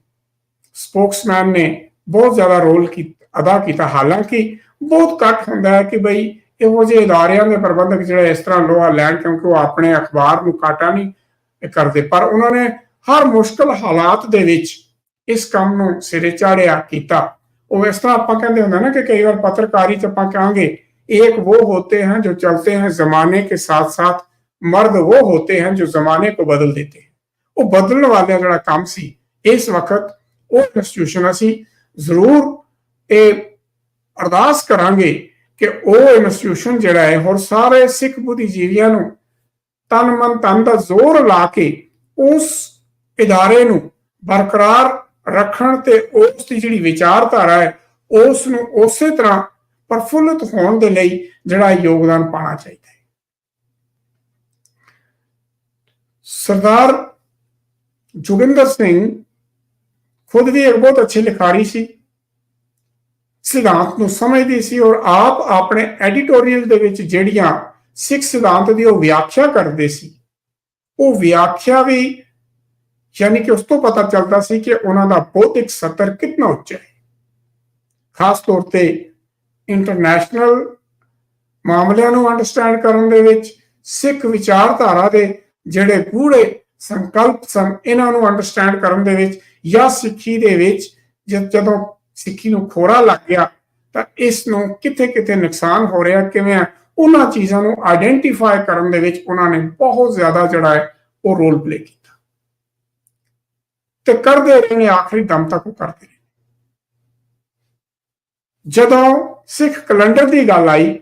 ਸਪੋਕਸਮੈਨ ਨੇ ਬਹੁਤ ਜ਼ਿਆਦਾ ਰੋਲ ਕੀ ਅਦਾ ਕੀਤਾ ਹਾਲਾਂਕਿ ਬਹੁਤ ਘੱਟ ਹੁੰਦਾ ਹੈ ਕਿ ਬਈ ਇਹੋ ਜਿਹੇ ਇਦਾਰਿਆਂ ਦੇ ਪ੍ਰਬੰਧਕ ਜਿਹੜੇ ਇਸ ਤਰ੍ਹਾਂ ਲੋਹਾ ਲੈਣ ਕਿਉਂਕਿ ਉਹ ਆਪਣੇ ਅਖਬਾਰ ਨੂੰ ਕਾਟਾ ਨਹੀਂ ਕਰਦੇ ਪਰ ਉਹਨਾਂ ਨੇ ਹਰ ਮੁਸ਼ਕਲ ਹਾਲਾਤ ਦੇ ਵਿੱਚ ਇਸ ਕੰਮ ਨੂੰ ਸਿਰੇ ਚਾੜਿਆ ਕੀਤਾ ਉਹ ਇਸ ਤਰ੍ਹਾਂ ਆਪਾਂ ਕਹਿੰਦੇ ਹੁੰਦੇ ਨਾ ਕਿ ਕਈ ਵਾਰ ਪੱਤਰਕਾਰੀ ਚ ਆਪਾਂ ਕਹਾਂਗੇ एक वो होते हैं जो चलते हैं जमाने के साथ साथ मर्द वो होते हैं जो जमाने को बदल देते हैं ਉਹ ਬਦਲਣ ਵਾਲਾ ਜਿਹੜਾ ਕੰਮ ਸੀ ਇਸ ਵਕਤ ਉਹ ਇੰਸਟੀਟਿਊਸ਼ਨ ਅਸੀਂ ਜ਼ਰੂਰ ਇਹ ਅਰਦਾਸ ਕਰਾਂਗੇ ਕਿ ਉਹ ਇੰਸਟੀਟਿਊਸ਼ਨ ਜਿਹੜਾ ਹੈ, ਹੋਰ ਸਾਰੇ ਸਿੱਖ ਬੁੱਧੀਜੀਵੀਆਂ ਨੂੰ ਤਨ ਮਨ ਤਨ ਦਾ ਜ਼ੋਰ ਲਾ ਕੇ ਉਸ ਇਦਾਰੇ ਨੂੰ ਬਰਕਰਾਰ ਰੱਖਣ ਤੇ ਉਸ ਦੀ ਜਿਹੜੀ ਵਿਚਾਰਧਾਰਾ ਹੈ, ਉਸ ਨੂੰ ਉਸੇ ਤਰ੍ਹਾਂ ਪ੍ਰਫੁੱਲਤ ਹੋਣ ਦੇ ਲਈ ਜਿਹੜਾ ਯੋਗਦਾਨ ਪਾਣਾ ਚਾਹੀਦਾ ਹੈ। ਸਰਦਾਰ ਜੋਗਿੰਦਰ ਸਿੰਘ ਖੁਦ ਵੀ ਇੱਕ ਬਹੁਤ ਅੱਛੇ ਲਿਖਾਰੀ ਸੀ। ਸਿਧਾਂਤ ਨੂੰ ਸਮਝਦੀ ਸੀ ਔਰ ਆਪ ਆਪਣੇ ਐਡੀਟੋਰੀਅਲ ਦੇ ਵਿੱਚ ਜਿਹੜੀਆਂ ਸਿੱਖ ਸਿਧਾਂਤ ਦੀ ਉਹ ਵਿਆਖਿਆ ਕਰਦੇ ਸੀ। ਉਹ ਵਿਆਖਿਆ ਵੀ ਯਾਨੀ ਕਿ ਉਸ ਤੋਂ ਪਤਾ ਚੱਲਦਾ ਸੀ ਕਿ ਉਹਨਾਂ ਦਾ ਬੌਧਿਕ ਸਤਰ ਕਿੰਨਾ ਉੱਚਾ ਹੈ। ਖਾਸ ਤੌਰ ਤੇ ਇੰਟਰਨੈਸ਼ਨਲ ਮਾਮਲਿਆਂ ਨੂੰ ਅੰਡਰਸਟੈਂਡ ਕਰਨ ਦੇ ਵਿੱਚ ਸਿੱਖ ਵਿਚਾਰਧਾਰਾ ਦੇ ਜਿਹੜੇ ਗੂੜੇ ਸੰਕਲਪ ਸਨ, ਇਹਨਾਂ ਨੂੰ ਅੰਡਰਸਟੈਂਡ ਕਰਨ ਦੇ ਵਿੱਚ ਜਾਂ ਸਿੱਖੀ ਦੇ ਵਿੱਚ ਜਦੋਂ ਸਿੱਖੀ ਨੂੰ ਖੋਰਾ ਲੱਗ ਗਿਆ ਤਾਂ ਇਸ ਨੂੰ ਕਿੱਥੇ ਕਿੱਥੇ ਨੁਕਸਾਨ ਹੋ ਰਿਹਾ, ਕਿਵੇਂ ਉਹਨਾਂ ਚੀਜ਼ਾਂ ਨੂੰ ਆਇਡੈਂਟੀਫਾਈ ਕਰਨ ਦੇ ਵਿੱਚ ਉਹਨਾਂ ਨੇ ਬਹੁਤ ਜ਼ਿਆਦਾ ਜਿਹੜਾ ਹੈ ਉਹ ਰੋਲ ਪਲੇ ਕੀਤਾ। ਤੇ ਕਰਦੇ ਰਹੇ ਨੇ ਆਖਰੀ ਦਮ ਤੱਕ ਉਹ ਕਰਦੇ ਰਹੇ। ਜਦੋਂ ਸਿੱਖ ਕੈਲੰਡਰ ਦੀ ਗੱਲ ਆਈ,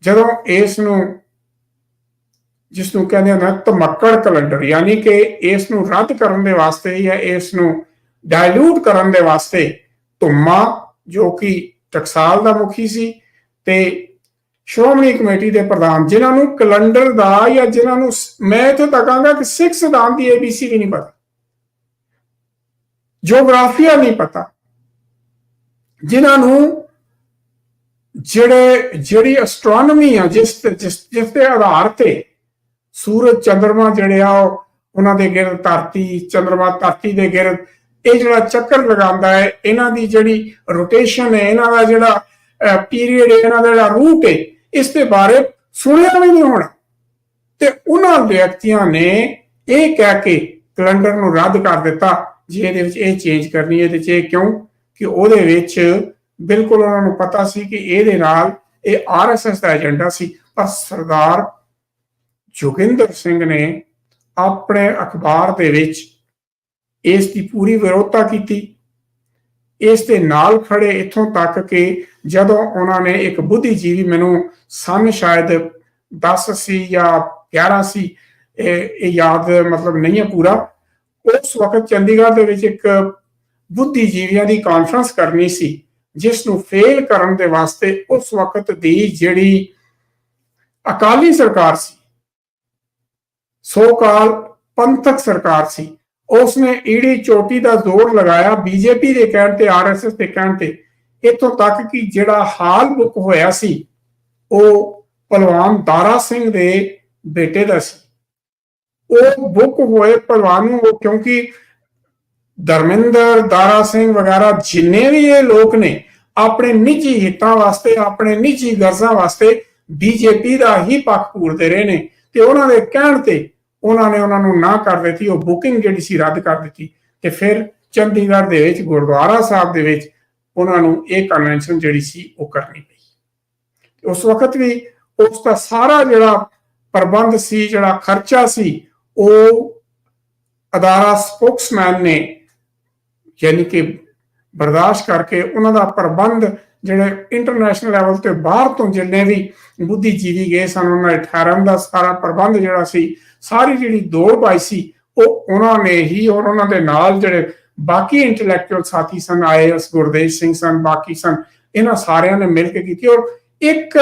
ਜਦੋਂ ਇਸ ਨੂੰ ਜਿਸ ਨੂੰ ਕਹਿੰਦੇ ਹਨ ਧਮੱਕੜ ਕੈਲੰਡਰ, ਯਾਨੀ ਕਿ ਇਸ ਨੂੰ ਰੱਦ ਕਰਨ ਦੇ ਵਾਸਤੇ ਜਾਂ ਇਸ ਨੂੰ ਡਾਇਲੂਟ ਕਰਨ ਦੇ ਵਾਸਤੇ ਧੁੰਮਾ, ਜੋ ਕਿ ਟਕਸਾਲ ਦਾ ਮੁਖੀ ਸੀ ਤੇ ਸ਼੍ਰੋਮਣੀ ਕਮੇਟੀ ਦੇ ਪ੍ਰਧਾਨ, ਜਿਨ੍ਹਾਂ ਨੂੰ ਕੈਲੰਡਰ ਦਾ ਜਾਂ ਜਿਨ੍ਹਾਂ ਨੂੰ ਸ- ਮੈਂ ਇੱਥੇ ਤੱਕਾਂਗਾ ਕਿ ਸਿੱਖ ਸਿਧਾਂਤ ਦੀ ABC ਵੀ ਨਹੀਂ ਪਤਾ। ਜੀਓਗ੍ਰਾਫੀਆ ਨਹੀਂ ਪਤਾ। ਜਿਨ੍ਹਾਂ ਨੂੰ ਜਿਹੜੇ, ਜਿਹੜੀ ਐਸਟ੍ਰੋਨੋਮੀ ਆ, ਜਿਸ ਜਿਸ ਜਿਸ ਦੇ ਆਧਾਰ ਤੇ ਸੂਰਜ ਚੰ드ਰਮਾ ਜਿਹੜੇ ਆ ਉਹਨਾਂ ਦੇ ਗਿਰਦ ਧਰਤੀ ਚੰ드ਰਮਾ ਧਰਤੀ ਦੇ ਗਿਰਦ। ਇਹ ਜਿਹੜਾ ਚੱਕਰ ਲਗਾਉਂਦਾ ਹੈ, ਇਹਨਾਂ ਦੀ ਜਿਹੜੀ ਰੋਟੇਸ਼ਨ ਹੈ, ਇਹਨਾਂ ਦਾ ਜਿਹੜਾ ਪੀਰੀਅਡ ਇਹਨਾਂ ਦਾ ਜਿਹੜਾ ਰੂਟ ਹੈ, ਇਸ ਦੇ ਬਾਰੇ ਸੁਣਿਆ ਵੀ ਨਹੀਂ ਹੋਣਾ। ਤੇ ਉਹਨਾਂ ਵਿਅਕਤੀਆਂ ਨੇ ਇਹ ਕਹਿ ਕੇ ਕੈਲੰਡਰ ਨੂੰ ਰੱਦ ਕਰ ਦਿੱਤਾ ਜੇ ਇਹਦੇ ਵਿੱਚ ਇਹ ਚੇਂਜ ਕਰਨੀ ਹੈ ਤੇ ਜੇ ਕਿਉਂ? ਕਿ ਉਹਦੇ ਵਿੱਚ ਬਿਲਕੁਲ ਉਹਨਾਂ ਨੂੰ ਪਤਾ ਸੀ ਕਿ ਇਹਦੇ ਨਾਲ ਇਹ ਆਰਐਸਐਸ ਦਾ ਏਜੰਡਾ ਸੀ। ਪਰ ਸਰਦਾਰ ਜੋਗਿੰਦਰ ਸਿੰਘ ਨੇ ਆਪਣੇ ਅਖਬਾਰ ਦੇ ਵਿੱਚ ਇਸ ਦੀ ਪੂਰੀ ਵਿਰੋਧਤਾ ਕੀਤੀ। ਇਸ ਦੇ ਨਾਲ ਖੜੇ ਇੱਥੋਂ ਤੱਕ ਕਿ ਜਦੋਂ ਉਹਨਾਂ ਨੇ ਇੱਕ ਬੁੱਧੀਜੀਵੀ ਮੈਨੂੰ ਸਨ ਸ਼ਾਇਦ 10 ਸੀ ਜਾਂ 11 ਸੀ, ਇਹ ਯਾਦ ਮਤਲਬ ਨਹੀਂ ਹੈ ਪੂਰਾ। ਉਸ ਵਕਤ ਚੰਡੀਗੜ੍ਹ ਦੇ ਵਿੱਚ ਇੱਕ ਬੁੱਧੀਜੀਵੀਆਂ ਦੀ ਕਾਨਫਰੰਸ ਕਰਨੀ ਸੀ, ਜਿਸ ਨੂੰ ਫੇਲ ਕਰਨ ਦੇ ਵਾਸਤੇ ਉਸ ਵਕਤ ਦੀ ਜਿਹੜੀ ਅਕਾਲੀ ਸਰਕਾਰ ਸੀ ਸੋ ਕਾਲ ਪੰਥਕ ਸਰਕਾਰ ਸੀ। ਉਸ ਨੇ ਈੜੀ ਚੋਟੀ ਦਾ ਜ਼ੋਰ ਲਗਾਇਆ ਬੀਜੇਪੀ ਦੇ ਕਹਿਣ ਤੇ ਆਰਐਸਐਸ ਦੇ ਕਹਿਣ ਤੇ। ਇਥੋਂ ਤੱਕ ਕਿ ਜਿਹੜਾ ਹਾਲ ਬੁੱਕ ਹੋਇਆ ਸੀ, ਉਹ ਪਹਿਲਵਾਨ ਦਾਰਾ ਸਿੰਘ ਦੇ ਬੇਟੇ ਦਾ ਸੀ। ਉਹ ਬੁੱਕ ਹੋਏ ਪਹਿਲਵਾਨ ਨੂੰ ਉਹ ਕਿਉਂਕਿ ਧਰਮਿੰਦਰ, ਦਾਰਾ ਸਿੰਘ ਵਗੈਰਾ ਜਿੰਨੇ ਵੀ ਇਹ ਲੋਕ ਨੇ, ਆਪਣੇ ਨਿੱਜੀ ਹਿੱਤਾਂ ਵਾਸਤੇ, ਆਪਣੇ ਨਿੱਜੀ ਗਰਜ਼ਾਂ ਵਾਸਤੇ ਬੀਜੇਪੀ ਦਾ ਹੀ ਪੱਖ ਪੂਰਦੇ ਰਹੇ ਨੇ। ਤੇ ਉਹਨਾਂ ਦੇ ਕਹਿਣ ਤੇ ਉਹਨਾਂ ਨੇ ਉਹਨਾਂ ਨੂੰ ਨਾ ਕਰ ਦਿੱਤੀ, ਉਹ ਬੁਕਿੰਗ ਜਿਹੜੀ ਸੀ ਰੱਦ ਕਰ ਦਿੱਤੀ ਤੇ ਫਿਰ ਚੰਡੀਗੜ੍ਹ ਦੇ ਵਿੱਚ, ਗੁਰਦੁਆਰਾ ਸਾਹਿਬ ਦੇ ਵਿੱਚ ਉਹਨਾਂ ਨੂੰ ਇਹ ਕਨਵੈਨਸ਼ਨ ਜਿਹੜੀ ਸੀ ਉਹ ਕਰਨੀ ਪਈ। ਉਸ ਵਕਤ ਵੀ ਉਸ ਦਾ ਸਾਰਾ ਜਿਹੜਾ ਪ੍ਰਬੰਧ ਸੀ, ਜਿਹੜਾ ਖਰਚਾ ਸੀ, ਉਹ ਅਦਾਰਾ ਸਪੋਕਸਮੈਨ ਨੇ ਯਾਨੀ ਕਿ ਬਰਦਾਸ਼ਤ ਕਰਕੇ ਉਹਨਾਂ ਦਾ ਪ੍ਰਬੰਧ ਜਿਹੜੇ ਇੰਟਰਨੈਸ਼ਨਲ ਲੈਵਲ ਤੇ ਬਾਹਰ ਤੋਂ ਜਿੰਨੇ ਵੀ ਬੁੱਧੀਜੀਵੀ ਗਏ ਸਨ, ਉਹਨਾਂ ਦੇ ਠਹਿਰਨ ਦਾ ਸਾਰਾ ਪ੍ਰਬੰਧ ਜਿਹੜਾ ਸੀ, ਸਾਰੀ ਜਿਹੜੀ ਦੌੜ ਪਾਈ ਸੀ, ਉਹ ਉਹਨਾਂ ਨੇ ਹੀ ਔਰ ਉਹਨਾਂ ਦੇ ਨਾਲ ਜਿਹੜੇ ਬਾਕੀ ਇੰਟੈਲੈਕਚੁਅਲ ਸਾਥੀ ਸਨ ਆਈਐਸ ਗੁਰਦੇਵ ਸਿੰਘ ਸਨ, ਬਾਕੀ ਸਨ, ਇਹਨਾਂ ਸਾਰਿਆਂ ਨੇ ਮਿਲ ਕੇ ਕੀਤੀ ਔਰ ਇੱਕ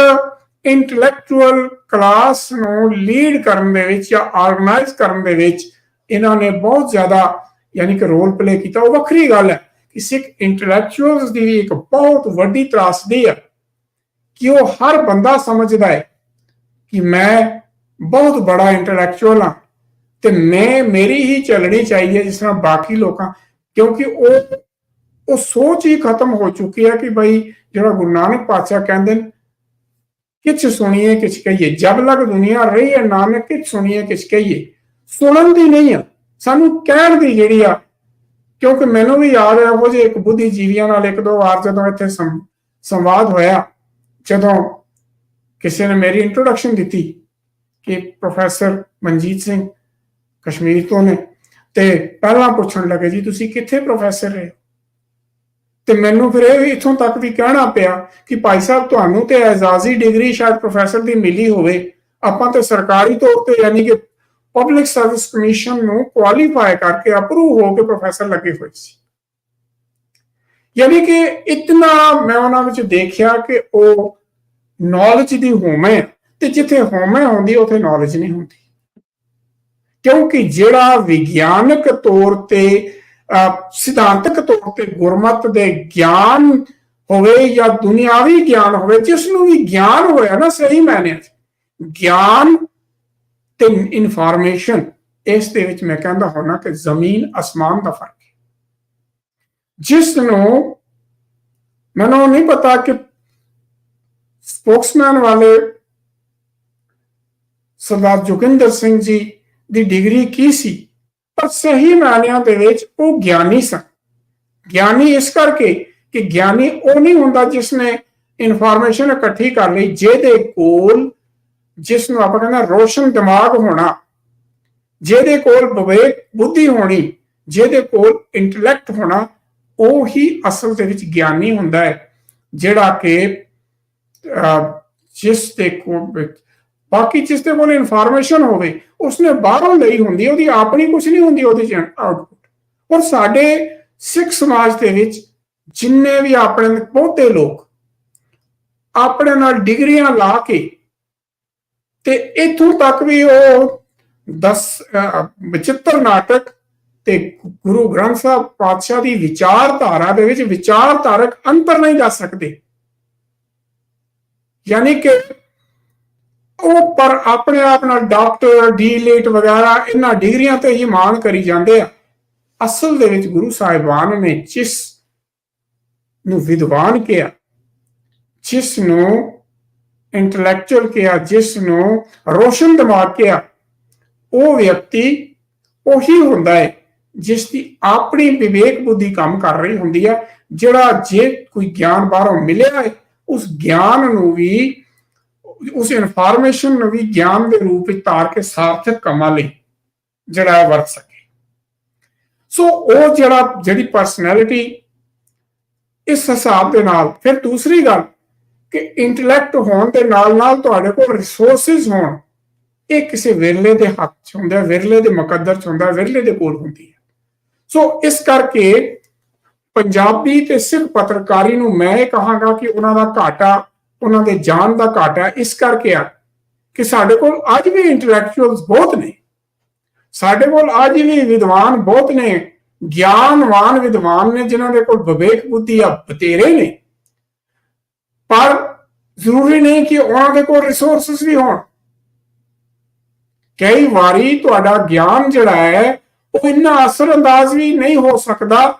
ਇੰਟੈਲੈਕਚੁਅਲ ਕਲਾਸ ਨੂੰ ਲੀਡ ਕਰਨ ਦੇ ਵਿੱਚ ਜਾਂ ਆਰਗੇਨਾਈਜ਼ ਕਰਨ ਦੇ ਵਿੱਚ ਇਹਨਾਂ ਨੇ ਬਹੁਤ ਜ਼ਿਆਦਾ ਯਾਨੀ ਕਿ ਰੋਲ ਪਲੇ ਕੀਤਾ। ਉਹ ਵੱਖਰੀ ਗੱਲ ਹੈ। ਕਿ ਸਿੱਖ ਇੰਟੈਲੈਕਚੁਅਲਸ ਦੀ ਵੀ ਇੱਕ ਬਹੁਤ ਵੱਡੀ ਤਰਾਸਦੀ ਹੈ ਕਿ ਉਹ ਹਰ ਬੰਦਾ ਸਮਝਦਾ ਹੈ ਕਿ ਮੈਂ ਬਹੁਤ ਬੜਾ ਇੰਟੈਲੈਕਚੁਅਲ ਹਾਂ ਤੇ ਮੈਂ, ਮੇਰੀ ਹੀ ਚੱਲਣੀ ਚਾਹੀਏ ਜਿਸ ਤਰ੍ਹਾਂ ਬਾਕੀ ਲੋਕਾਂ, ਕਿਉਂਕਿ ਉਹ ਉਹ ਸੋਚ ਹੀ ਖਤਮ ਹੋ ਚੁੱਕੀ ਹੈ ਕਿ ਭਾਈ ਜਿਹੜਾ ਗੁਰੂ ਨਾਨਕ ਪਾਤਸ਼ਾਹ ਕਹਿੰਦੇ ਨੇ, ਕਿਛ ਸੁਣੀਏ, ਕਿਛ ਕਹੀਏ, ਜਬ ਲਗ ਦੁਨੀਆ ਰਹੀ ਹੈ ਨਾਨਕ, ਕਿਛ ਸੁਣੀਏ, ਕਿਛ ਕਹੀਏ, ਸੁਣਨ ਦੀ ਨਹੀਂ ਆ, ਸਾਨੂੰ ਕਹਿਣ ਦੀ ਜਿਹੜੀ ਆ ਕਿਉਂਕਿ ਮੈਨੂੰ ਵੀ ਯਾਦ ਹੈ ਉਹ ਜੇ ਇੱਕ ਬੁੱਧੀਜੀਵੀਆਂ ਨਾਲ ਇੱਕ ਦੋ ਵਾਰ ਜਦੋਂ ਇੱਥੇ ਸੰਵਾਦ ਹੋਇਆ, ਜਦੋਂ ਕਿਸੇ ਨੇ ਮੇਰੀ ਇੰਟਰੋਡਕਸ਼ਨ ਦਿੱਤੀ ਕਿ ਪ੍ਰੋਫੈਸਰ ਮਨਜੀਤ ਸਿੰਘ ਕਸ਼ਮੀਰ ਤੋਂ ਨੇ ਤੇ ਪਹਿਲਾਂ ਪੁੱਛਣ ਲੱਗੇ, ਜੀ, ਤੁਸੀਂ ਕਿੱਥੇ ਪ੍ਰੋਫੈਸਰ ਰਹੇ ਹੋ? ਤੇ ਮੈਨੂੰ ਫਿਰ ਇਹ ਇਥੋਂ ਤੱਕ ਵੀ ਕਹਿਣਾ ਪਿਆ ਕਿ ਭਾਈ ਸਾਹਿਬ, ਤੁਹਾਨੂੰ ਤੇ ਐਜ਼ਾਜ਼ੀ ਡਿਗਰੀ ਸ਼ਾਇਦ ਪ੍ਰੋਫੈਸਰ ਦੀ ਮਿਲੀ ਹੋਵੇ ਆਪਾਂ ਤੇ ਸਰਕਾਰੀ ਤੌਰ ਤੇ ਯਾਨੀ ਕਿ ਪਬਲਿਕ ਸਰਵਿਸ ਕਮਿਸ਼ਨ ਨੂੰ ਕੁਆਲੀਫਾਈ ਕਰਕੇ ਅਪਰੂਵ ਹੋ ਕੇ ਪ੍ਰੋਫੈਸਰ ਲੱਗੇ ਹੋਏ ਸੀ। ਯਾਨੀ ਕਿ ਇਤਨਾ ਮੈਂ ਉਹਨਾਂ ਵਿੱਚ ਦੇਖਿਆ ਕਿ ਉਹ ਨੌਲੇਜ ਦੀ ਹੋਮੇ ਤੇ ਜਿੱਥੇ ਹੋਮੇ ਹੁੰਦੀ ਉੱਥੇ ਨੌਲੇਜ ਨਹੀਂ ਹੁੰਦੀ। ਕਿਉਂਕਿ ਜਿਹੜਾ ਵਿਗਿਆਨਕ ਤੌਰ ਤੇ ਅਹ, ਸਿਧਾਂਤਕ ਤੌਰ ਤੇ ਗੁਰਮਤ ਦੇ ਗਿਆਨ ਹੋਵੇ ਜਾਂ ਦੁਨਿਆਵੀ ਗਿਆਨ ਹੋਵੇ ਜਿਸ ਨੂੰ ਵੀ ਗਿਆਨ ਹੋਇਆ ਨਾ ਸਹੀ ਮਾਇਨਿਆਂ 'ਚ ਗਿਆਨ ਤੇ ਇਨਫੋਰਮੇਸ਼ਨ ਇਸ ਦੇ ਵਿੱਚ ਮੈਂ ਕਹਿੰਦਾ ਹੋਣਾ ਕਿ ਜ਼ਮੀਨ ਅਸਮਾਨ ਦਾ ਫ਼ਰਕ ਹੈ। ਜਿਸ ਨੂੰ ਮੈਨੂੰ ਨਹੀਂ ਪਤਾ ਕਿ ਸਪੋਕਸਮੈਨ ਵਾਲੇ ਸਰਦਾਰ ਜੋਗਿੰਦਰ ਸਿੰਘ ਜੀ ਦੀ ਡਿਗਰੀ ਕੀ ਸੀ? ਪਰ ਸਹੀ ਮਾਇਨਿਆਂ ਦੇ ਵਿੱਚ ਉਹ ਗਿਆਨੀ ਸਨ। ਗਿਆਨੀ ਇਸ ਕਰਕੇ ਕਿ ਗਿਆਨੀ ਉਹ ਨਹੀਂ ਹੁੰਦਾ ਜਿਸ ਨੇ ਇਨਫੋਰਮੇਸ਼ਨ ਇਕੱਠੀ ਕਰ ਲਈ, ਜਿਹਦੇ ਕੋਲ ਜਿਸ ਨੂੰ ਆਪਾਂ ਕਹਿੰਦਾ ਰੋਸ਼ਨ ਦਿਮਾਗ ਹੋਣਾ, ਜਿਹਦੇ ਕੋਲ ਵਿਵੇਕ ਬੁੱਧੀ ਹੋਣੀ, ਜਿਹਦੇ ਕੋਲ ਇੰਟੈਲੈਕਟ ਹੋਣਾ, ਉਹ ਹੀ ਅਸਲ ਦੇ ਵਿੱਚ ਗਿਆਨੀ ਹੁੰਦਾ ਹੈ, ਜਿਹੜਾ ਕਿ ਜਿਸ ਦੇ ਕੋਲ ਬਾਕੀ ਜਿਸ ਦੇ ਕੋਲ ਇਨਫੋਰਮੇਸ਼ਨ ਹੋਵੇ, ਉਸਨੇ ਬਾਹਰੋਂ ਲਈ ਹੁੰਦੀ ਉਹਦੀ ਆਪਣੀ ਕੁਝ ਨਹੀਂ ਹੁੰਦੀ ਉਹਦੇ ਚ ਆਊਟਪੁੱਟ ਔਰ ਸਾਡੇ ਸਿੱਖ ਸਮਾਜ ਦੇ ਵਿੱਚ ਜਿੰਨੇ ਵੀ ਆਪਣੇ ਬਹੁਤੇ ਲੋਕ ਆਪਣੇ ਨਾਲ ਡਿਗਰੀਆਂ ਲਾ ਕੇ ਤੇ ਇਥੋਂ ਤੱਕ ਵੀ ਉਹ 10 ਵਿਚਿੱਤਰ ਨਾਟਕ ਤੇ ਗੁਰੂ ਗ੍ਰੰਥ ਸਾਹਿਬ ਪਾਤਸ਼ਾਹ ਦੀ ਵਿਚਾਰਧਾਰਾ ਦੇ ਵਿੱਚ ਵਿਚਾਰਧਾਰਕ ਅੰਤਰ ਨਹੀਂ ਦੱਸ ਸਕਦੇ। ਯਾਨੀ ਕਿ ਉਹ ਪਰ ਆਪਣੇ ਆਪ ਨਾਲ ਡਾਕਟਰ, ਡੀਲੇਟ ਵਗੈਰਾ ਇਹਨਾਂ ਡਿਗਰੀਆਂ ਤੇ ਹੀ ਮਾਣ ਕਰੀ ਜਾਂਦੇ ਆ। ਅਸਲ ਦੇ ਵਿੱਚ ਗੁਰੂ ਸਾਹਿਬਾਨ ਨੇ ਜਿਸ ਨੂੰ ਵਿਦਵਾਨ ਕਿਹਾ, ਜਿਸ ਨੂੰ ਇੰਟੈਲੈਕਚੁਅਲ ਕਿਹਾ, ਜਿਸ ਨੂੰ ਰੋਸ਼ਨ ਦਿਮਾਗ ਕਿਹਾ, ਉਹ ਵਿਅਕਤੀ ਉਹੀ ਹੁੰਦਾ ਹੈ, ਜਿਸ ਦੀ ਆਪਣੀ ਵਿਵੇਕ ਬੁੱਧੀ ਕੰਮ ਕਰ ਰਹੀ ਹੁੰਦੀ ਹੈ ਜਿਹੜਾ ਜੇ ਕੋਈ ਗਿਆਨ ਬਾਹਰੋਂ ਮਿਲਿਆ ਹੈ, ਉਸ ਗਿਆਨ ਨੂੰ ਵੀ, ਉਸ ਇਨਫੋਰਮੇਸ਼ਨ ਨੂੰ ਵੀ ਗਿਆਨ ਦੇ ਰੂਪ ਵਿੱਚ ਤਾਰ ਕੇ ਸਾਰਥਕ ਕੰਮਾਂ ਲਈ ਜਿਹੜਾ ਹੈ ਵਰਤ ਸਕੇ। ਸੋ ਉਹ ਜਿਹੜਾ, ਜਿਹੜੀ ਪਰਸਨੈਲਿਟੀ ਇਸ ਹਿਸਾਬ ਦੇ ਨਾਲ, ਫਿਰ ਦੂਸਰੀ ਗੱਲ ਕਿ ਇੰਟੈਲੈਕਟ ਹੋਣ ਦੇ ਨਾਲ ਨਾਲ ਤੁਹਾਡੇ ਕੋਲ ਰਿਸੋਰਸਸ ਹੋਣ, ਇਹ ਕਿਸੇ ਵਿਰਲੇ ਦੇ ਹੱਥ 'ਚ ਹੁੰਦਾ, ਵਿਰਲੇ ਦੇ ਮੁਕੱਦਰ 'ਚ ਹੁੰਦਾ, ਵਿਰਲੇ ਦੇ ਕੋਲ ਹੁੰਦੀ ਹੈ। ਸੋ ਇਸ ਕਰਕੇ ਪੰਜਾਬੀ ਤੇ ਸਿੱਖ ਪੱਤਰਕਾਰੀ ਨੂੰ ਮੈਂ ਇਹ ਕਹਾਂਗਾ ਕਿ ਉਹਨਾਂ ਦਾ ਘਾਟਾ, ਉਹਨਾਂ ਦੇ ਜਾਨ ਦਾ ਘਾਟਾ ਇਸ ਕਰਕੇ ਆ ਕਿ ਸਾਡੇ ਕੋਲ ਅੱਜ ਵੀ ਇੰਟੈਲੈਕਚੁਅਲਸ ਬਹੁਤ ਨੇ। ਸਾਡੇ ਕੋਲ ਅੱਜ ਵੀ ਵਿਦਵਾਨ ਬਹੁਤ ਨੇ, ਗਿਆਨਵਾਨ ਵਿਦਵਾਨ ਨੇ, ਜਿਨ੍ਹਾਂ ਦੇ ਕੋਲ ਵਿਵੇਕ ਬੁੱਧੀ ਆ ਬਤੇਰੇ ਨੇ। ਪਰ ਜ਼ਰੂਰੀ ਨਹੀਂ ਕਿ ਉਹਨਾਂ ਦੇ ਕੋਲ ਰਿਸੋਰਸਸ ਵੀ ਹੋਣ। ਕਈ ਵਾਰੀ ਤੁਹਾਡਾ ਗਿਆਨ ਜਿਹੜਾ ਹੈ, ਉਹ ਇੰਨਾ ਅਸਰ ਅੰਦਾਜ਼ ਵੀ ਨਹੀਂ ਹੋ ਸਕਦਾ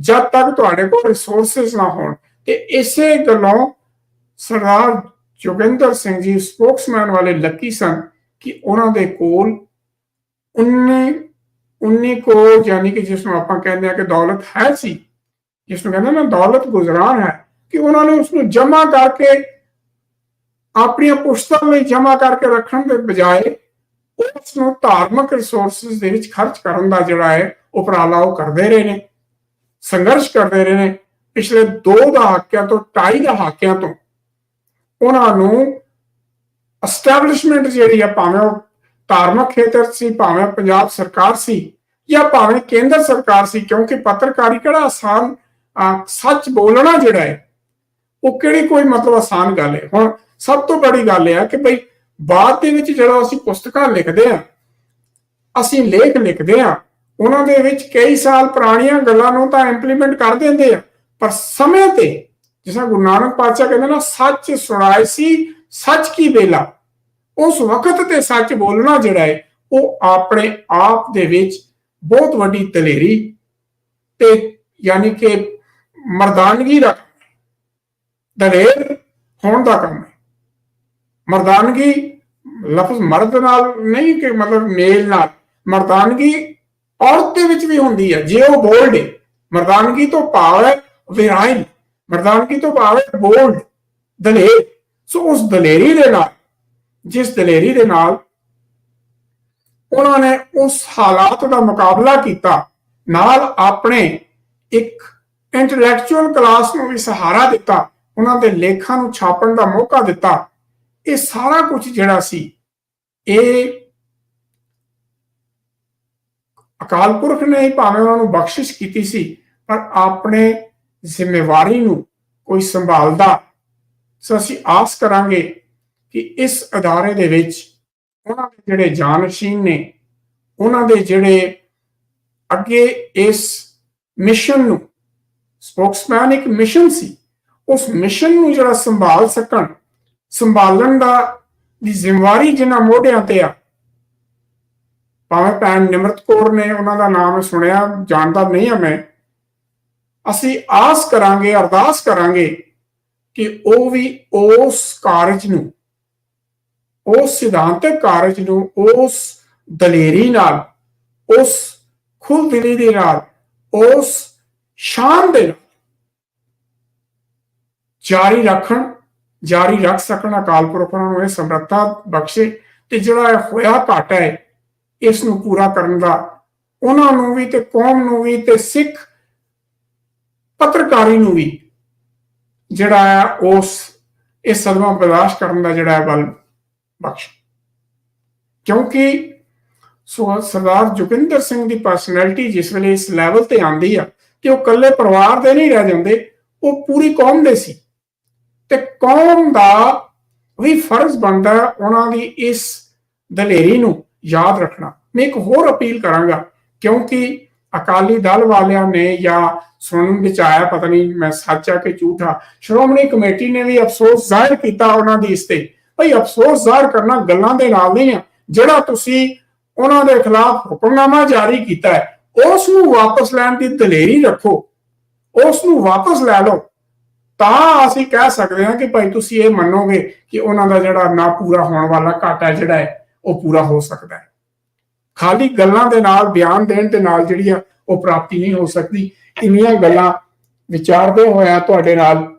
ਜਦ ਤੱਕ ਤੁਹਾਡੇ ਕੋਲ ਰਿਸੋਰਸਸ ਨਾ ਹੋਣ। ਤੇ ਇਸੇ ਗੱਲੋਂ ਸਰਦਾਰ ਜੋਗਿੰਦਰ ਸਿੰਘ ਜੀ ਸਪੋਕਸਮੈਨ ਵਾਲੇ ਲੱਕੀ ਸਨ ਕਿ ਉਹਨਾਂ ਦੇ ਕੋਲ 19 19 ਕੋ ਯਾਨੀ ਕਿ ਜਿਸ ਨੂੰ ਆਪਾਂ ਕਹਿੰਦੇ ਆ ਕਿ ਦੌਲਤ ਹੈ ਸੀ, ਜਿਸ ਨੂੰ ਕਹਿੰਦੇ ਨਾ ਦੌਲਤ ਗੁਜ਼ਰਾਨ ਹੈ ਕਿ ਉਹਨਾਂ ਨੇ ਉਸ ਨੂੰ ਜਮ੍ਹਾਂ ਕਰਕੇ ਆਪਣੀਆਂ ਪੁਸ਼ਤਾਂ ਲਈ ਜਮ੍ਹਾਂ ਕਰਕੇ ਰੱਖਣ ਦੇ ਬਜਾਏ ਉਸ ਨੂੰ ਧਾਰਮਿਕ ਰਿਸੋਰਸਸ ਦੇ ਵਿੱਚ ਖਰਚ ਕਰਨ ਦਾ ਜਿਹੜਾ ਹੈ ਉਪਰਾਲਾ ਉਹ ਕਰਦੇ ਰਹੇ ਨੇ, ਸੰਘਰਸ਼ ਕਰਦੇ ਰਹੇ ਨੇ। ਪਿਛਲੇ 2 ਦਹਾਕਿਆਂ ਤੋਂ 2.5 ਦਹਾਕਿਆਂ ਤੋਂ ਉਹਨਾਂ ਨੂੰ ਐਸਟੈਬਲਿਸ਼ਮੈਂਟ ਜਿਹੜੀ ਆ, ਭਾਵੇਂ ਉਹ ਧਾਰਮਿਕ ਖੇਤਰ ਸੀ, ਭਾਵੇਂ ਪੰਜਾਬ ਸਰਕਾਰ ਸੀ ਜਾਂ ਭਾਵੇਂ ਕੇਂਦਰ ਸਰਕਾਰ ਸੀ, ਕਿਉਂਕਿ ਪੱਤਰਕਾਰੀ ਕਿਹੜਾ ਆਸਾਨ ਸੱਚ ਬੋਲਣਾ ਜਿਹੜਾ ਹੈ ਉਹ ਕਿਹੜੀ ਕੋਈ ਮਤਲਬ ਆਸਾਨ ਗੱਲ ਹੈ? ਹੁਣ ਸਭ ਤੋਂ ਬੜੀ ਗੱਲ ਇਹ ਹੈ ਕਿ ਭਈ ਬਾਅਦ ਦੇ ਵਿੱਚ ਜਦੋਂ ਅਸੀਂ ਪੁਸਤਕਾਂ ਲਿਖਦੇ ਆ, ਅਸੀਂ ਲੇਖ ਲਿਖਦੇ ਆ, ਉਹਨਾਂ ਦੇ ਵਿੱਚ ਕਈ ਸਾਲ ਪੁਰਾਣੀਆਂ ਗੱਲਾਂ ਨੂੰ ਤਾਂ ਇੰਪਲੀਮੈਂਟ ਕਰ ਦਿੰਦੇ ਆ। ਪਰ ਸਮੇਂ ਤੇ ਜਿਸ ਗੁਰੂ ਨਾਨਕ ਪਾਤਸ਼ਾਹ ਕਹਿੰਦੇ ਨਾ, ਸੱਚ ਸੁਣਾਏ ਸੀ, ਸੱਚ ਕੀ ਬੇਲਾ ਉਸ ਵਕਤ ਤੇ ਸੱਚ ਬੋਲਣਾ ਜਿਹੜਾ ਹੈ, ਉਹ ਆਪਣੇ ਆਪ ਦੇ ਵਿੱਚ ਬਹੁਤ ਵੱਡੀ ਦਲੇਰੀ ਤੇ ਯਾਨੀ ਕਿ ਮਰਦਾਨਗੀ ਦਾ ਦਲੇਰ ਹੋਣ ਦਾ ਕੰਮ ਹੈ। ਮਰਦਾਨਗੀ ਲਫ਼ਜ਼ ਮਰਦ ਨਾਲ ਨਹੀਂ ਕਿ ਮਤਲਬ ਮੇਲ ਨਾਲ। ਮਰਦਾਨਗੀ ਔਰਤ ਦੇ ਵਿੱਚ ਵੀ ਹੁੰਦੀ ਹੈ, ਜੇ ਉਹ ਬੋਲਡ ਹੈ। ਮਰਦਾਨਗੀ ਤੋਂ ਭਾਵ ਹੈ ਵਿਰਾਇਲ ਮਰਦਾਨਗੀ ਤੋਂ ਭਾਵ ਹੈ ਬੋਲਡ ਦਲੇਰ। ਸੋ ਉਸ ਦਲੇਰੀ ਦੇ ਨਾਲ, ਜਿਸ ਦਲੇਰੀ ਦੇ ਨਾਲ ਉਹਨਾਂ ਨੇ ਉਸ ਹਾਲਾਤ ਦਾ ਮੁਕਾਬਲਾ ਕੀਤਾ, ਨਾਲ ਆਪਣੇ ਇੱਕ ਇੰਟੈਲੈਕਚੁਅਲ ਕਲਾਸ ਨੂੰ ਵੀ ਸਹਾਰਾ ਦਿੱਤਾ ਉਹਨਾਂ ਦੇ ਲੇਖਾਂ ਨੂੰ ਛਾਪਣ ਦਾ ਮੌਕਾ ਦਿੱਤਾ। ਇਹ ਸਾਰਾ ਕੁਝ ਜਿਹੜਾ ਸੀ, ਇਹ ਅਕਾਲ ਪੁਰਖ ਨੇ ਭਾਵੇਂ ਉਹਨਾਂ ਨੂੰ ਬਖਸ਼ਿਸ਼ ਕੀਤੀ ਸੀ, ਪਰ ਆਪਣੇ ਜ਼ਿੰਮੇਵਾਰੀ ਨੂੰ ਕੋਈ ਸੰਭਾਲਦਾ। ਸੋ ਅਸੀਂ ਆਸ ਕਰਾਂਗੇ ਕਿ ਇਸ ਅਦਾਰੇ ਦੇ ਵਿੱਚ ਉਹਨਾਂ ਦੇ ਜਿਹੜੇ ਜਾਨਸ਼ੀਨ ਨੇ, ਉਹਨਾਂ ਦੇ ਜਿਹੜੇ ਅੱਗੇ ਇਸ ਮਿਸ਼ਨ ਨੂੰ, ਸਪੋਕਸਮੈਨ ਇੱਕ ਮਿਸ਼ਨ ਸੀ ਉਸ ਮਿਸ਼ਨ ਨੂੰ ਜਿਹੜਾ ਸੰਭਾਲ ਸਕਣ, ਸੰਭਾਲਣ ਦਾ ਦੀ ਜ਼ਿੰਮੇਵਾਰੀ ਜਿਨ੍ਹਾਂ ਮੋਢਿਆਂ ਤੇ ਆ। ਭਾਵੇਂ ਭੈਣ ਨਿਮਰਤ ਕੌਰ ਨੇ ਉਹਨਾਂ ਦਾ ਨਾਮ ਸੁਣਿਆ, ਜਾਣਦਾ ਨਹੀਂ ਹਾਂ ਮੈਂ। ਅਸੀਂ ਆਸ ਕਰਾਂਗੇ, ਅਰਦਾਸ ਕਰਾਂਗੇ ਕਿ ਉਹ ਵੀ ਉਸ ਕਾਰਜ ਨੂੰ, ਉਸ ਸਿਧਾਂਤਕ ਕਾਰਜ ਨੂੰ, ਉਸ ਦਲੇਰੀ ਨਾਲ, ਉਸ ਖੁੱਲ੍ਹਦਿਲੀ ਦੇ ਨਾਲ, ਉਸ ਸ਼ਾਨ ਦੇ ਨਾਲ ਜਾਰੀ ਰੱਖਣ, ਜਾਰੀ ਰੱਖ ਸਕਣ, ਅਕਾਲ ਪੁਰਖ ਉਹਨਾਂ ਨੂੰ ਇਹ ਸਮਰੱਥਾ ਬਖਸ਼ੇ ਤੇ ਜਿਹੜਾ ਇਹ ਹੋਇਆ ਘਾਟਾ ਹੈ ਇਸ ਨੂੰ ਪੂਰਾ ਕਰਨ ਦਾ ਉਹਨਾਂ ਨੂੰ ਵੀ ਤੇ ਕੌਮ ਨੂੰ ਵੀ ਤੇ ਸਿੱਖ ਪੱਤਰਕਾਰੀ ਨੂੰ ਵੀ ਜਿਹੜਾ ਹੈ ਉਸ, ਇਹ ਸਦਮਾ ਬਰਦਾਸ਼ਤ ਕਰਨ ਦਾ ਜਿਹੜਾ ਹੈ ਬਲ ਬਖਸ਼। ਕਿਉਂਕਿ ਸੋ ਸਰਦਾਰ ਜੁਗਿੰਦਰ ਸਿੰਘ ਦੀ ਪਰਸਨੈਲਿਟੀ ਜਿਸ ਵੇਲੇ ਇਸ ਲੈਵਲ ਤੇ ਆਂਦੀ ਆ ਕਿ ਉਹ ਇਕੱਲੇ ਪਰਿਵਾਰ ਦੇ ਨਹੀਂ ਰਹਿ ਜਾਂਦੇ, ਉਹ ਪੂਰੀ ਕੌਮ ਦੇ ਸੀ। ਤੇ ਕੌਮ ਦਾ ਵੀ ਫਰਜ਼ ਬਣਦਾ ਉਹਨਾਂ ਦੀ ਇਸ ਦਲੇਰੀ ਨੂੰ ਯਾਦ ਰੱਖਣਾ। ਮੈਂ ਇੱਕ ਹੋਰ ਅਪੀਲ ਕਰਾਂਗਾ, ਕਿਉਂਕਿ ਅਕਾਲੀ ਦਲ ਵਾਲਿਆਂ ਨੇ ਜਾਂ ਸੁਣਨ ਵਿੱਚ ਆਇਆ, ਪਤਾ ਨਹੀਂ ਮੈਂ ਸੱਚ ਆ ਕਿ ਝੂਠਾ ਸ਼੍ਰੋਮਣੀ ਕਮੇਟੀ ਨੇ ਵੀ ਅਫਸੋਸ ਜ਼ਾਹਿਰ ਕੀਤਾ ਉਹਨਾਂ ਦੀ ਇਸ ਤੇ। ਭਈ ਅਫਸੋਸ ਜ਼ਾਹਿਰ ਕਰਨਾ ਗੱਲਾਂ ਦੇ ਨਾਲ ਨਹੀਂ ਆ, ਜਿਹੜਾ ਤੁਸੀਂ ਉਹਨਾਂ ਦੇ ਖਿਲਾਫ ਹੁਕਮਨਾਮਾ ਜਾਰੀ ਕੀਤਾ ਹੈ, ਉਸ ਨੂੰ ਵਾਪਸ ਲੈਣ ਦੀ ਦਲੇਰੀ ਰੱਖੋ। ਉਸ ਨੂੰ ਵਾਪਸ ਲੈ ਲਓ। ਤਾਂ ਅਸੀਂ ਕਹਿ ਸਕਦੇ ਹਾਂ ਕਿ ਭਾਈ ਤੁਸੀਂ ਇਹ ਮੰਨੋਗੇ ਕਿ ਉਹਨਾਂ ਦਾ ਜਿਹੜਾ ਨਾ ਪੂਰਾ ਹੋਣ ਵਾਲਾ ਘਾਟਾ ਜਿਹੜਾ ਹੈ, ਉਹ ਪੂਰਾ ਹੋ ਸਕਦਾ ਹੈ। ਖਾਲੀ ਗੱਲਾਂ ਦੇ ਨਾਲ, ਬਿਆਨ ਦੇਣ ਦੇ ਨਾਲ ਜਿਹੜੀ ਆ ਉਹ ਪ੍ਰਾਪਤੀ ਨਹੀਂ ਹੋ ਸਕਦੀ। ਇੰਨੀਆਂ ਗੱਲਾਂ ਵਿਚਾਰਦੇ ਹੋਇਆ ਤੁਹਾਡੇ ਨਾਲ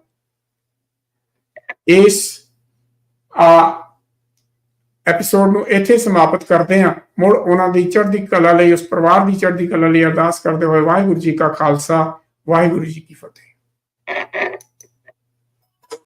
ਇਸ, ਆ ਐਪੀਸੋਡ ਨੂੰ ਇੱਥੇ ਸਮਾਪਤ ਕਰਦੇ ਹਾਂ। ਮੁੜ ਉਹਨਾਂ ਦੀ ਚੜ੍ਹਦੀ ਕਲਾ ਲਈ, ਉਸ ਪਰਿਵਾਰ ਦੀ ਚੜ੍ਹਦੀ ਕਲਾ ਲਈ ਅਰਦਾਸ ਕਰਦੇ ਹੋਏ ਵਾਹਿਗੁਰੂ ਜੀ ਕਾ ਖਾਲਸਾ, ਵਾਹਿਗੁਰੂ ਜੀ ਕੀ ਫਤਿਹ।